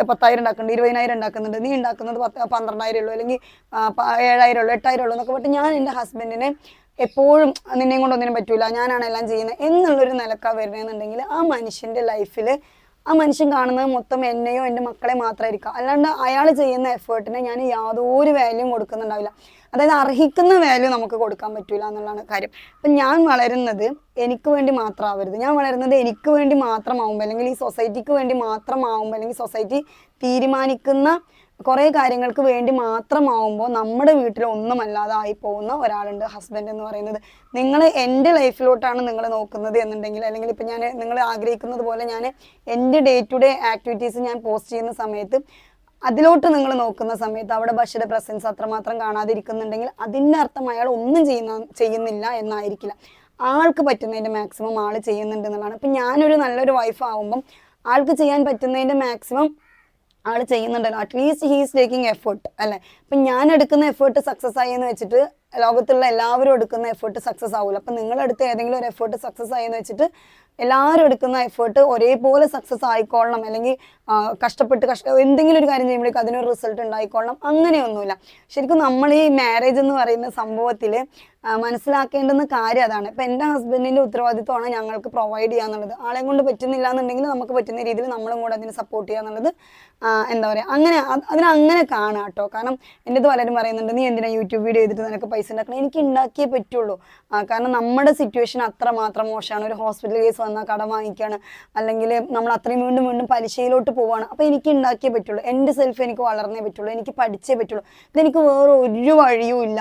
പത്തായിരം ഉണ്ടാക്കുന്നുണ്ട് ഇരുപതിനായിരം ഉണ്ടാക്കുന്നുണ്ട്. നീ ഉണ്ടാക്കുന്നത് പത്ത് പന്ത്രണ്ടായിരം ഉള്ളൂ അല്ലെങ്കിൽ ഏഴായിരം ഉള്ളൂ എട്ടായിരം ഉള്ളൂ എന്നൊക്കെ പറഞ്ഞിട്ട് ഞാൻ എന്റെ ഹസ്ബൻഡിനെ എപ്പോഴും നിന്നെയും കൊണ്ടൊന്നിനും പറ്റൂല. ഞാനാണ് എല്ലാം ചെയ്യുന്നത് എന്നുള്ളൊരു നിലക്കാണ് വരുന്നതെന്നുണ്ടെങ്കിൽ ആ മനുഷ്യന്റെ ലൈഫിൽ ആ മനുഷ്യൻ കാണുന്നത് മൊത്തം എന്നെയോ എന്റെ മക്കളെ മാത്രമായിരിക്കാം. അല്ലാണ്ട് അയാൾ ചെയ്യുന്ന എഫേർട്ടിന് ഞാൻ യാതൊരു വാല്യൂം കൊടുക്കുന്നുണ്ടാവില്ല. അതായത് അർഹിക്കുന്ന വാല്യൂ നമുക്ക് കൊടുക്കാൻ പറ്റില്ല എന്നുള്ളതാണ് കാര്യം. അപ്പം ഞാൻ വളരുന്നത് എനിക്ക് വേണ്ടി മാത്രമാവരുത്. ഞാൻ വളരുന്നത് എനിക്ക് വേണ്ടി മാത്രമാവുമ്പോൾ അല്ലെങ്കിൽ ഈ സൊസൈറ്റിക്ക് വേണ്ടി മാത്രമാവുമ്പോൾ അല്ലെങ്കിൽ സൊസൈറ്റി തീരുമാനിക്കുന്ന കുറേ കാര്യങ്ങൾക്ക് വേണ്ടി മാത്രമാവുമ്പോൾ നമ്മുടെ വീട്ടിൽ ഒന്നുമല്ലാതെ ആയി പോകുന്ന ഒരാളുണ്ട് ഹസ്ബൻഡ് എന്ന് പറയുന്നത്. നിങ്ങൾ എന്റെ ലൈഫിലോട്ടാണ് നിങ്ങൾ നോക്കുന്നത് എന്നുണ്ടെങ്കിൽ അല്ലെങ്കിൽ ഇപ്പം ഞാൻ നിങ്ങൾ ആഗ്രഹിക്കുന്നത് പോലെ ഞാൻ എന്റെ ഡേ ടു ഡേ ആക്ടിവിറ്റീസ് ഞാൻ പോസ്റ്റ് ചെയ്യുന്ന സമയത്ത് അതിലോട്ട് നിങ്ങൾ നോക്കുന്ന സമയത്ത് അവിടെ ബഷയുടെ പ്രസൻസ് അത്രമാത്രം കാണാതിരിക്കുന്നുണ്ടെങ്കിൽ അതിന്റെ അർത്ഥം അയാൾ ഒന്നും ചെയ്യുന്ന ചെയ്യുന്നില്ല എന്നായിരിക്കില്ല. ആൾക്ക് പറ്റുന്നതിന്റെ മാക്സിമം ആൾ ചെയ്യുന്നുണ്ട് എന്നുള്ളതാണ്. ഇപ്പം ഞാനൊരു നല്ലൊരു വൈഫ് ആവുമ്പം ആൾക്ക് ചെയ്യാൻ പറ്റുന്നതിന്റെ മാക്സിമം ആൾ ചെയ്യുന്നുണ്ടല്ലോ. അറ്റ്ലീസ്റ്റ് ഹീസ് ടേക്കിംഗ് എഫേർട്ട് അല്ലേ? ഇപ്പം ഞാൻ എടുക്കുന്ന എഫേർട്ട് സക്സസ് ആയി എന്ന് വെച്ചിട്ട് ലോകത്തുള്ള എല്ലാവരും എടുക്കുന്ന എഫേർട്ട് സക്സസ് ആവില്ല അപ്പം നിങ്ങളെടുത്ത് ഏതെങ്കിലും ഒരു എഫേർട്ട് സക്സസ് ആയി എന്ന് വെച്ചിട്ട് എല്ലാവരും എടുക്കുന്ന എഫേർട്ട് ഒരേപോലെ സക്സസ് ആയിക്കൊള്ളണം. അല്ലെങ്കിൽ കഷ്ടപ്പെട്ട് കഷ്ട എന്തെങ്കിലും ഒരു കാര്യം ചെയ്യുമ്പോഴേക്കും അതിനൊരു റിസൾട്ട് ഉണ്ടായിക്കൊള്ളണം. അങ്ങനെയൊന്നുമില്ല. ശരിക്കും നമ്മൾ ഈ മാരേജ് എന്ന് പറയുന്ന സംഭവത്തിൽ മനസ്സിലാക്കേണ്ടുന്ന കാര്യം അതാണ്. ഇപ്പം എന്റെ ഹസ്ബൻഡിന്റെ ഉത്തരവാദിത്വമാണ് ഞങ്ങൾക്ക് പ്രൊവൈഡ് ചെയ്യുക എന്നുള്ളത്. ആളെ കൊണ്ട് പറ്റുന്നില്ല എന്നുണ്ടെങ്കിൽ നമുക്ക് പറ്റുന്ന രീതിയിൽ നമ്മളും കൂടെ അതിനെ സപ്പോർട്ട് ചെയ്യുക എന്നുള്ളത് എന്താ പറയുക അങ്ങനെ അതിനങ്ങനെ കാണാം കേട്ടോ. കാരണം എന്റെ പലരും പറയുന്നുണ്ട് നീ എന്തിനാണ് യൂട്യൂബ് വീഡിയോ ചെയ്തിട്ട് നിനക്ക് പൈസ ഉണ്ടാക്കണം. എനിക്ക് ഉണ്ടാക്കിയേ പറ്റുള്ളൂ. കാരണം നമ്മുടെ സിറ്റുവേഷൻ അത്രമാത്രം മോശമാണ്. ഒരു ഹോസ്പിറ്റൽ കേസ് വന്നാൽ കടം വാങ്ങിക്കുകയാണ് അല്ലെങ്കിൽ നമ്മൾ അത്രയും വീണ്ടും വീണ്ടും പലിശയിലോട്ട് പോവാണ്. അപ്പോൾ എനിക്ക് ഉണ്ടാക്കിയേ പറ്റുള്ളൂ. എന്റെ സെൽഫ് എനിക്ക് വളർന്നേ പറ്റുള്ളൂ. എനിക്ക് പഠിച്ചേ പറ്റുള്ളൂ. ഇതെനിക്ക് വേറെ ഒരു വഴിയും ഇല്ല.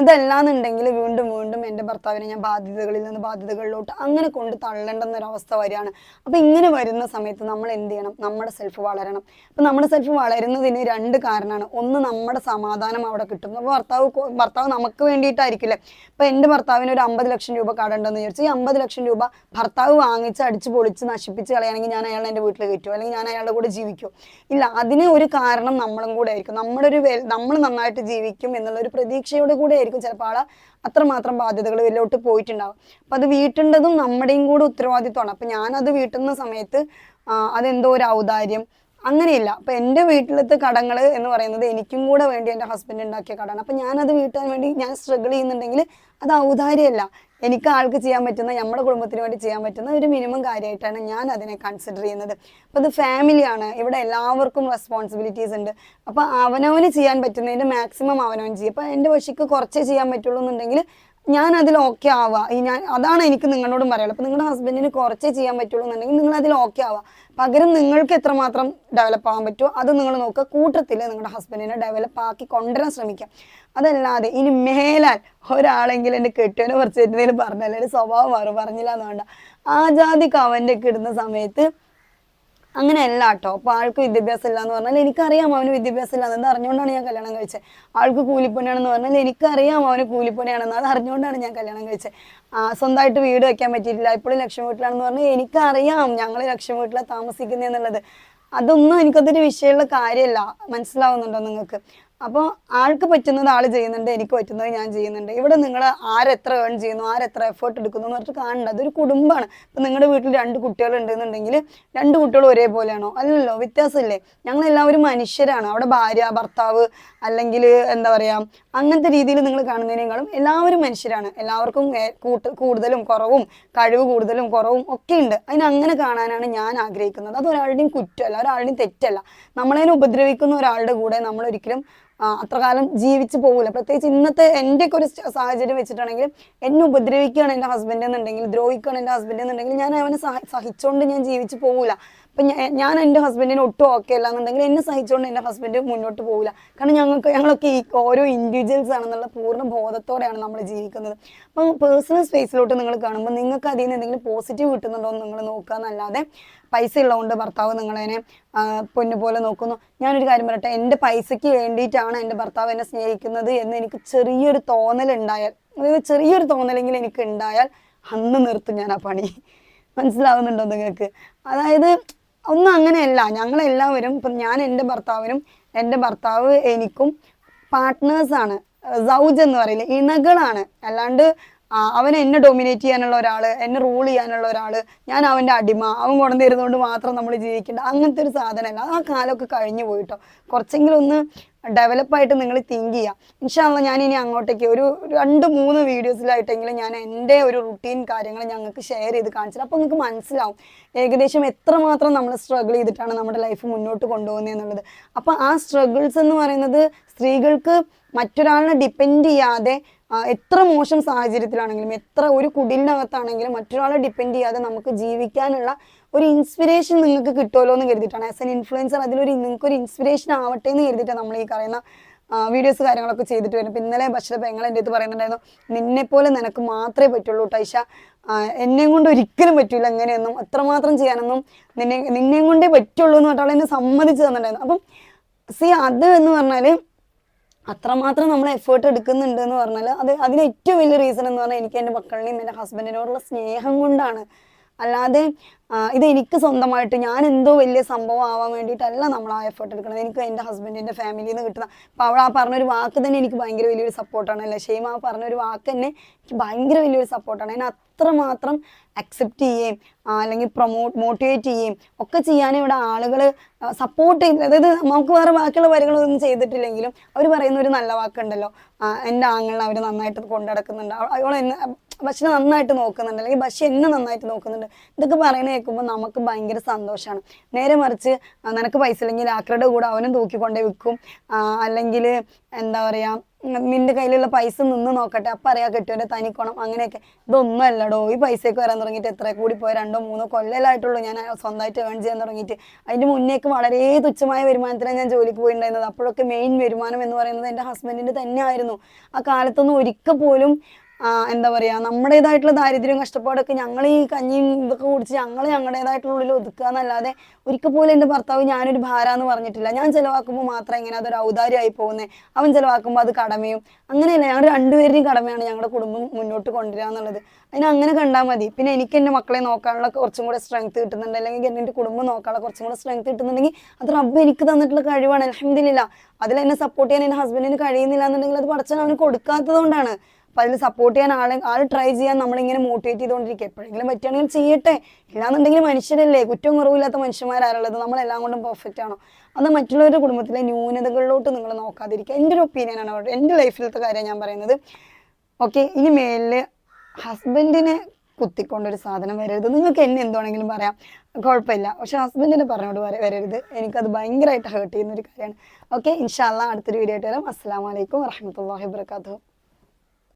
അതല്ലാന്നുണ്ടെങ്കിൽ വീണ്ടും വീണ്ടും എന്റെ ഭർത്താവിനെ ഞാൻ ബാധ്യതകളിൽ നിന്ന് ബാധ്യതകളിലോട്ട് അങ്ങനെ കൊണ്ട് തള്ളേണ്ടെന്ന ഒരു അവസ്ഥ വരികയാണ്. അപ്പോൾ ഇങ്ങനെ വരുന്ന സമയത്ത് നമ്മൾ എന്ത് ചെയ്യണം? നമ്മുടെ സെൽഫ് വളരണം. അപ്പം നമ്മുടെ സെൽഫ് വളരുന്നതിന് രണ്ട് കാരണമാണ് ഒന്ന് നമ്മുടെ സമാധാനം അവിടെ കിട്ടും. അപ്പോൾ ഭർത്താവ് ഭർത്താവ് നമുക്ക് വേണ്ടിയിട്ടായിരിക്കില്ലേ? അപ്പോൾ എന്റെ ഭർത്താവിന് ഒരു അമ്പത് ലക്ഷം രൂപ കടണ്ടെന്ന് വിചാരിച്ചു ഈ അമ്പത് ലക്ഷം രൂപ ഭർത്താവ് വാങ്ങിച്ച് അടിച്ച് പൊളിച്ച് നശിപ്പിച്ച് കളയാണെങ്കിൽ ഞാൻ അയാളെ എന്റെ വീട്ടിൽ കയറ്റുമോ അല്ലെങ്കിൽ ഞാൻ അയാളുടെ കൂടെ ജീവിക്കുമോ ഇല്ല അതിന് ഒരു കാരണം നമ്മളും കൂടെ ആയിരിക്കും. നമ്മുടെ ഒരു വെ- നമ്മൾ നന്നായിട്ട് ജീവിക്കും എന്നുള്ള ഒരു പ്രതീക്ഷയോടെ കൂടെ ആയിരിക്കും ചിലപ്പോൾ ആളെ അത്രമാത്രം ബാധ്യതകൾ വെല്ലോട്ട് പോയിട്ടുണ്ടാവും അപ്പം അത് വീട്ടേണ്ടതും നമ്മുടെയും കൂടെ ഉത്തരവാദിത്വമാണ്. അപ്പം ഞാനത് വീട്ടുന്ന സമയത്ത് അതെന്തോ ഒരു ഔദാര്യം അങ്ങനെയില്ല. അപ്പം എന്റെ വീട്ടിലത്തെ കടങ്ങൾ എന്ന് പറയുന്നത് എനിക്കും കൂടെ വേണ്ടി എന്റെ ഹസ്ബൻഡ് ഉണ്ടാക്കിയ കടമാണ് അപ്പം ഞാനത് വീട്ടാൻ വേണ്ടി ഞാൻ സ്ട്രഗിൾ ചെയ്യുന്നുണ്ടെങ്കിൽ അത് ഔദാര്യമല്ല എനിക്ക് ആൾക്ക് ചെയ്യാൻ പറ്റുന്ന നമ്മുടെ കുടുംബത്തിന് വേണ്ടി ചെയ്യാൻ പറ്റുന്ന ഒരു മിനിമം കാര്യമായിട്ടാണ് ഞാൻ അതിനെ കൺസിഡർ ചെയ്യുന്നത്. അപ്പോൾ അത് ഫാമിലിയാണ് ഇവിടെ എല്ലാവർക്കും റെസ്പോൺസിബിലിറ്റീസ് ഉണ്ട്. അപ്പോൾ അവനവന് ചെയ്യാൻ പറ്റുന്നതിന്റെ മാക്സിമം അവനവൻ ചെയ്യും. അപ്പോൾ എന്റെ വശിക്ക് കുറച്ചേ ചെയ്യാൻ പറ്റുള്ളൂ എന്നുണ്ടെങ്കിൽ ഞാൻ അതിൽ ഓക്കെ ആവുക ഈ ഞാൻ അതാണ് എനിക്ക് നിങ്ങളോടും പറയുള്ളത് അപ്പൊ നിങ്ങളുടെ ഹസ്ബൻഡിന് കുറച്ചേ ചെയ്യാൻ പറ്റുള്ളൂ എന്നുണ്ടെങ്കിൽ നിങ്ങൾ അതിൽ ഓക്കെ ആവുക പകരം നിങ്ങൾക്ക് എത്രമാത്രം ഡെവലപ്പ് ആവാൻ പറ്റുമോ അത് നിങ്ങൾ നോക്കുക. കൂട്ടത്തിൽ നിങ്ങളുടെ ഹസ്ബൻഡിനെ ഡെവലപ്പ് ആക്കി കൊണ്ടുവരാൻ ശ്രമിക്കുക. അതല്ലാതെ ഇനി മേലാൽ ഒരാളെങ്കിലും എന്റെ കെട്ടിയവനെ കുറച്ച് എന്തെങ്കിലും പറഞ്ഞാൽ സ്വഭാവം മാറും. പറഞ്ഞില്ല എന്ന് വേണ്ട. ആ ജാതി കവന്റെ ഒക്കെ ഇടുന്ന സമയത്ത് അങ്ങനെയല്ല കേട്ടോ. അപ്പോൾ ആൾക്ക് വിദ്യാഭ്യാസം ഇല്ല എന്ന് പറഞ്ഞാൽ എനിക്കറിയാം അവന് വിദ്യാഭ്യാസം ഇല്ല എന്ന് അറിഞ്ഞുകൊണ്ടാണ് ഞാൻ കല്യാണം കഴിച്ചത്. ആൾക്ക് കൂലിപ്പണിയാണെന്ന് പറഞ്ഞാൽ എനിക്കറിയാം അവന് കൂലിപ്പണിയാണെന്ന്. അത് അറിഞ്ഞുകൊണ്ടാണ് ഞാൻ കല്യാണം കഴിച്ചത്. സ്വന്തമായിട്ട് വീട് വെക്കാൻ പറ്റിയിട്ടില്ല. ഇപ്പോഴും ലക്ഷം വീട്ടിലാണെന്ന് പറഞ്ഞാൽ എനിക്കറിയാം ഞങ്ങൾ ലക്ഷ്യം വീട്ടിലാണ് താമസിക്കുന്നത് എന്നുള്ളത്. അതൊന്നും എനിക്കതൊരു വിഷയമുള്ള കാര്യമല്ല. മനസ്സിലാവുന്നുണ്ടോ നിങ്ങൾക്ക്? അപ്പോൾ ആൾക്ക് പറ്റുന്നത് ആൾ ചെയ്യുന്നുണ്ട് എനിക്ക് പറ്റുന്നത് ഞാൻ ചെയ്യുന്നുണ്ട്. ഇവിടെ നിങ്ങൾ ആരെത്ര ഏൺ ചെയ്യുന്നു ആരെത്ര എഫേർട്ട് എടുക്കുന്നു എന്ന് പറഞ്ഞിട്ട് കാണണ്ട. അതൊരു കുടുംബമാണ്. ഇപ്പം നിങ്ങളുടെ വീട്ടിൽ രണ്ട് കുട്ടികൾ ഉണ്ടെന്നുണ്ടെങ്കിൽ രണ്ട് കുട്ടികളും ഒരേപോലെയാണോ? അല്ലല്ലോ വ്യത്യാസമില്ലേ? ഞങ്ങൾ എല്ലാവരും മനുഷ്യരാണ്. അവിടെ ഭാര്യ ഭർത്താവ് അല്ലെങ്കിൽ എന്താ പറയുക അങ്ങനത്തെ രീതിയിൽ നിങ്ങൾ കാണുന്നതിനേക്കാളും എല്ലാവരും മനുഷ്യരാണ്. എല്ലാവർക്കും കൂട്ട് കൂടുതലും കുറവും കഴിവ് കൂടുതലും കുറവും ഒക്കെ ഉണ്ട്. അതിന് അങ്ങനെ കാണാനാണ് ഞാൻ ആഗ്രഹിക്കുന്നത്. അത് ഒരാളുടെയും കുറ്റമല്ല ഒരാളുടെയും തെറ്റല്ല. നമ്മളതിനെ ഉപദ്രവിക്കുന്ന ഒരാളുടെ കൂടെ നമ്മൾ ഒരിക്കലും അത്ര കാലം ജീവിച്ച് പോകില്ല പ്രത്യേകിച്ച് ഇന്നത്തെ എന്റെ ഒക്കെ ഒരു സാഹചര്യം വെച്ചിട്ടാണെങ്കിൽ എന്നെ ഉപദ്രവിക്കുകയാണ് എന്റെ ഹസ്ബൻഡ് എന്നുണ്ടെങ്കിൽ ദ്രോഹിക്കുകയാണ് എന്റെ ഹസ്ബൻഡ് എന്നുണ്ടെങ്കിൽ ഞാൻ അവനെ സഹ- സഹിച്ചുകൊണ്ട് ഞാൻ ജീവിച്ചു പോകില്ല അപ്പം ഞാൻ എന്റെ ഹസ്ബൻഡിന് ഒട്ടും ഓക്കെ അല്ല എന്നുണ്ടെങ്കിൽ എന്നെ സഹിച്ചുകൊണ്ട് എന്റെ ഹസ്ബൻഡ് മുന്നോട്ട് പോകില്ല കാരണം ഞങ്ങൾക്ക് ഞങ്ങളൊക്കെ ഈ ഓരോ ഇൻഡിവിജ്വൽസ് ആണെന്നുള്ള പൂർണ ബോധത്തോടെയാണ് നമ്മൾ ജീവിക്കുന്നത്. അപ്പം പേഴ്സണൽ സ്പേസിലോട്ട് നിങ്ങൾ കാണുമ്പോൾ നിങ്ങൾക്ക് അതിൽ നിന്ന് എന്തെങ്കിലും പോസിറ്റീവ് കിട്ടുന്നുണ്ടോ എന്ന് നിങ്ങൾ നോക്കുക എന്നല്ലാതെ പൈസ ഉള്ളതുകൊണ്ട് ഭർത്താവ് നിങ്ങളതിനെ ആ, പൊന്നു പോലെ നോക്കുന്നു. ഞാനൊരു കാര്യം പറയട്ടെ എന്റെ പൈസയ്ക്ക് വേണ്ടിയിട്ടാണ് എന്റെ ഭർത്താവ് എന്നെ സ്നേഹിക്കുന്നത് എന്ന് എനിക്ക് ചെറിയൊരു തോന്നൽ ഉണ്ടായാൽ അതായത് ചെറിയൊരു തോന്നലെങ്കിലും എനിക്ക് ഉണ്ടായാൽ അന്ന് നിർത്തും ഞാൻ ആ പണി. മനസ്സിലാവുന്നുണ്ടോ നിങ്ങൾക്ക്? അതായത് ഒന്നും അങ്ങനെയല്ല. ഞങ്ങളെല്ലാവരും ഇപ്പം ഞാൻ എന്റെ ഭർത്താവിനും എന്റെ ഭർത്താവ് എനിക്കും പാർട്ട്നേഴ്സാണ് സൗജ് എന്ന് പറയില്ല ഇണകളാണ്. അല്ലാണ്ട് അവൻ എന്നെ ഡൊമിനേറ്റ് ചെയ്യാനുള്ള ഒരാൾ എന്നെ റൂൾ ചെയ്യാനുള്ള ഒരാൾ ഞാൻ അവന്റെ അടിമ അവൻ കൊണ്ടുവന്നിരുന്നുകൊണ്ട് മാത്രം നമ്മൾ ജീവിക്കേണ്ട അങ്ങനത്തെ ഒരു സാധനമല്ല. ആ കാലമൊക്കെ കഴിഞ്ഞു പോയിട്ടോ. കുറച്ചെങ്കിലും ഒന്ന് ഡെവലപ്പായിട്ട് നിങ്ങൾ തിങ്ക് ചെയ്യുക ഇൻഷാല്ല ഞാൻ ഇനി അങ്ങോട്ടേക്ക് ഒരു രണ്ട് മൂന്ന് വീഡിയോസിലായിട്ടെങ്കിലും ഞാൻ എന്റെ ഒരു റുട്ടീൻ കാര്യങ്ങൾ ഞങ്ങൾക്ക് ഷെയർ ചെയ്ത് കാണിച്ചത് അപ്പോൾ നിങ്ങൾക്ക് മനസ്സിലാവും ഏകദേശം എത്രമാത്രം നമ്മൾ സ്ട്രഗിൾ ചെയ്തിട്ടാണ് നമ്മുടെ ലൈഫ് മുന്നോട്ട് കൊണ്ടുപോകുന്നത് എന്നുള്ളത്. അപ്പോൾ ആ സ്ട്രഗിൾസ് എന്ന് പറയുന്നത് സ്ത്രീകൾക്ക് മറ്റൊരാളിനെ ഡിപ്പെൻഡ് ചെയ്യാതെ എത്ര മോശം സാഹചര്യത്തിലാണെങ്കിലും എത്ര ഒരു കുടിലിനകത്താണെങ്കിലും മറ്റൊരാളെ ഡിപ്പെൻഡ് ചെയ്യാതെ നമുക്ക് ജീവിക്കാനുള്ള ഒരു ഇൻസ്പിറേഷൻ നിങ്ങൾക്ക് കിട്ടുമല്ലോ എന്ന് കരുതിയിട്ടാണ്. ആസ് എൻ ഇൻഫ്ലുവൻസർ അതിലൊരു നിങ്ങൾക്ക് ഒരു ഇൻസ്പിറേഷൻ ആവട്ടെ എന്ന് കരുതിയിട്ടാണ് നമ്മൾ ഈ പറയുന്ന വീഡിയോസ് കാര്യങ്ങളൊക്കെ ചെയ്തിട്ട് വരുന്നത്. ഇപ്പം ഇന്നലെ പക്ഷേ പെങ്ങൾ എന്റെ അടുത്ത് പറയുന്നുണ്ടായിരുന്നു നിന്നെ പോലെ നിനക്ക് മാത്രമേ പറ്റുള്ളൂ ടൈഷ എന്നെ കൊണ്ട് ഒരിക്കലും പറ്റൂല അങ്ങനെയൊന്നും അത്രമാത്രം ചെയ്യാനൊന്നും നിന്നെ നിന്നെ കൊണ്ടേ പറ്റുള്ളൂ എന്ന് പറഞ്ഞാൽ എന്നെ സമ്മതിച്ചു തന്നിട്ടുണ്ടായിരുന്നു. അപ്പം സി അത് എന്ന് പറഞ്ഞാൽ അത്രമാത്രം നമ്മൾ എഫേർട്ട് എടുക്കുന്നുണ്ട് എന്ന് പറഞ്ഞാൽ അത് അതിന് ഏറ്റവും വലിയ റീസൺ എന്ന് പറഞ്ഞാൽ എനിക്ക് എന്റെ മക്കളിനെയും എന്റെ ഹസ്ബൻഡിനോടുള്ള സ്നേഹം കൊണ്ടാണ്. അല്ലാതെ ഇത് എനിക്ക് സ്വന്തമായിട്ട് ഞാൻ എന്തോ വലിയ സംഭവം ആവാൻ വേണ്ടിയിട്ടല്ല നമ്മൾ ആ എഫേർട്ട് എടുക്കുന്നത്. എനിക്ക് എന്റെ ഹസ്ബൻഡിന്റെ ഫാമിലിയിൽ നിന്ന് കിട്ടുന്ന അപ്പോൾ അവൾ ആ പറഞ്ഞൊരു വാക്ക് തന്നെ എനിക്ക് ഭയങ്കര വലിയൊരു സപ്പോർട്ടാണ് അല്ലേ? ഷെയ്മ ആ പറഞ്ഞൊരു വാക്ക് തന്നെ എനിക്ക് ഭയങ്കര വലിയൊരു സപ്പോർട്ടാണ് അതിന് അത്രമാത്രം അക്സെപ്റ്റ് ചെയ്യുകയും അല്ലെങ്കിൽ പ്രൊമോട്ട് മോട്ടിവേറ്റ് ചെയ്യുകയും ഒക്കെ ചെയ്യാൻ ഇവിടെ ആളുകൾ സപ്പോർട്ട് ചെയ്യുന്നത്. അതായത് നമുക്ക് വേറെ ബാക്കിയുള്ള കാര്യങ്ങളൊന്നും ചെയ്തിട്ടില്ലെങ്കിലും അവർ പറയുന്ന ഒരു നല്ല വാക്കുണ്ടല്ലോ. എന്റെ ആങ്ങളെ അവർ നന്നായിട്ട് കൊണ്ടു നടക്കുന്നുണ്ട്. അവൾ എന്നെ ബസ്സിനെ നന്നായിട്ട് നോക്കുന്നുണ്ട്. അല്ലെങ്കിൽ ബസ് എന്നെ നന്നായിട്ട് നോക്കുന്നുണ്ട്. ഇതൊക്കെ പറയുന്ന കേൾക്കുമ്പോൾ നമുക്ക് ഭയങ്കര സന്തോഷമാണ് നേരെ മറിച്ച് നിനക്ക് പൈസ ഇല്ലെങ്കിൽ ആക്രയുടെ കൂടെ അവനും തൂക്കിക്കൊണ്ടേ വിൽക്കും. അല്ലെങ്കിൽ എന്താ പറയുക നിന്റെ കയ്യിലുള്ള പൈസ നിന്ന് നോക്കട്ടെ അപ്പം അറിയാം കെട്ടിയവന്റെ തനിക്കോണം അങ്ങനെയൊക്കെ. ഇതൊന്നും അല്ലടോ ഈ പൈസയൊക്കെ വരാൻ തുടങ്ങിയിട്ട് എത്ര കൂടി പോയ രണ്ടോ മൂന്നോ കൊല്ലലായിട്ടുള്ളൂ ഞാൻ സ്വന്തമായിട്ട് ഏൺ ചെയ്യാൻ തുടങ്ങിയിട്ട്. അതിന്റെ മുന്നേക്ക് വളരെ തുച്ഛമായ വരുമാനത്തിലാണ് ഞാൻ ജോലിക്ക് പോയിട്ടുണ്ടായിരുന്നത് അപ്പോഴൊക്കെ മെയിൻ വരുമാനം എന്ന് പറയുന്നത് എന്റെ ഹസ്ബൻഡിന്റെ തന്നെ ആയിരുന്നു ആ കാലത്തൊന്നും ഒരിക്കൽ പോലും എന്താ പറയാ നമ്മുടേതായിട്ടുള്ള ദാരിദ്ര്യവും കഷ്ടപ്പാടൊക്കെ ഞങ്ങൾ ഈ കഞ്ഞിയും ഇതൊക്കെ കുടിച്ച് ഞങ്ങൾ ഞങ്ങളുടേതായിട്ടുള്ള ഉള്ളിൽ ഒതുക്കുക എന്നല്ലാതെ ഒരിക്കൽ പോലും എന്റെ ഭർത്താവ് ഞാനൊരു ഭാരാന്ന് പറഞ്ഞിട്ടില്ല. ഞാൻ ചിലവാക്കുമ്പോൾ മാത്രം എങ്ങനെ അതൊരു ഔദാര്യമായി പോകുന്നത് അവൻ ചിലവാക്കുമ്പോൾ അത് കടമയും. അങ്ങനെയല്ല ഞങ്ങൾ രണ്ടുപേരുടെയും കടമയാണ് ഞങ്ങളുടെ കുടുംബം മുന്നോട്ട് കൊണ്ടുവരിക എന്നുള്ളത്. അതിന് അങ്ങനെ കണ്ടാൽ മതി. പിന്നെ എനിക്ക് എന്റെ മക്കളെ നോക്കാനുള്ള കുറച്ചും കൂടെ സ്ട്രെങ്ത് കിട്ടുന്നുണ്ട്. അല്ലെങ്കിൽ എന്റെ കുടുംബം നോക്കാനുള്ള കുറച്ചും കൂടെ സ്ട്രെങ്ത് കിട്ടുന്നുണ്ടെങ്കിൽ അത് റബ്ബ് എനിക്ക് തന്നിട്ടുള്ള കഴിവാണ്. അലഹമില്ല അതിൽ എന്നെ സപ്പോർട്ട് ചെയ്യാൻ എന്റെ ഹസ്ബൻഡിന് കഴിയുന്നില്ല എന്നുണ്ടെങ്കിൽ അത് പഠിച്ചാൽ അവന് കൊടുക്കാത്തത് കൊണ്ടാണ്. അപ്പം അതിന് സപ്പോർട്ട് ചെയ്യാൻ ആളെ ആൾ ട്രൈ ചെയ്യാൻ നമ്മളിങ്ങനെ മോട്ടിവേറ്റ് ചെയ്തുകൊണ്ടിരിക്കുക. എപ്പോഴെങ്കിലും പറ്റുകയാണെങ്കിൽ ചെയ്യട്ടെ. ഇല്ലാന്നുണ്ടെങ്കിൽ മനുഷ്യരല്ലേ? കുറ്റവും കുറവില്ലാത്ത മനുഷ്യന്മാരാരുള്ളത്? നമ്മളെല്ലാം കൊണ്ടും പെർഫെക്റ്റ് ആണോ? അത് മറ്റുള്ളവരുടെ കുടുംബത്തിലെ ന്യൂനതകളിലോട്ട് നിങ്ങൾ നോക്കാതിരിക്കുക. എന്റെ ഒരു ഒപ്പീനിയനാണ് എന്റെ ലൈഫിലത്തെ കാര്യം ഞാൻ പറയുന്നത്. ഓക്കെ ഇനി മേലിൽ ഹസ്ബൻഡിനെ കുത്തിക്കൊണ്ടൊരു സാധനം വരരുത്. നിങ്ങൾക്ക് എന്നെ എന്തുവാണെങ്കിലും പറയാം. കുഴപ്പമില്ല. പക്ഷെ ഹസ്ബൻഡിനെ പറഞ്ഞോട് വര- വരരുത്. എനിക്കത് ഭയങ്കരമായിട്ട് ഹേർട്ട് ചെയ്യുന്ന ഒരു കാര്യമാണ്. ഓക്കെ ഇൻഷാല്ല അടുത്തൊരു വീഡിയോ ആയിട്ട് വരാം. അസ്സാം വലൈക്കും വറഹമത്തല്ലാഹി വാബർക്കാത്തു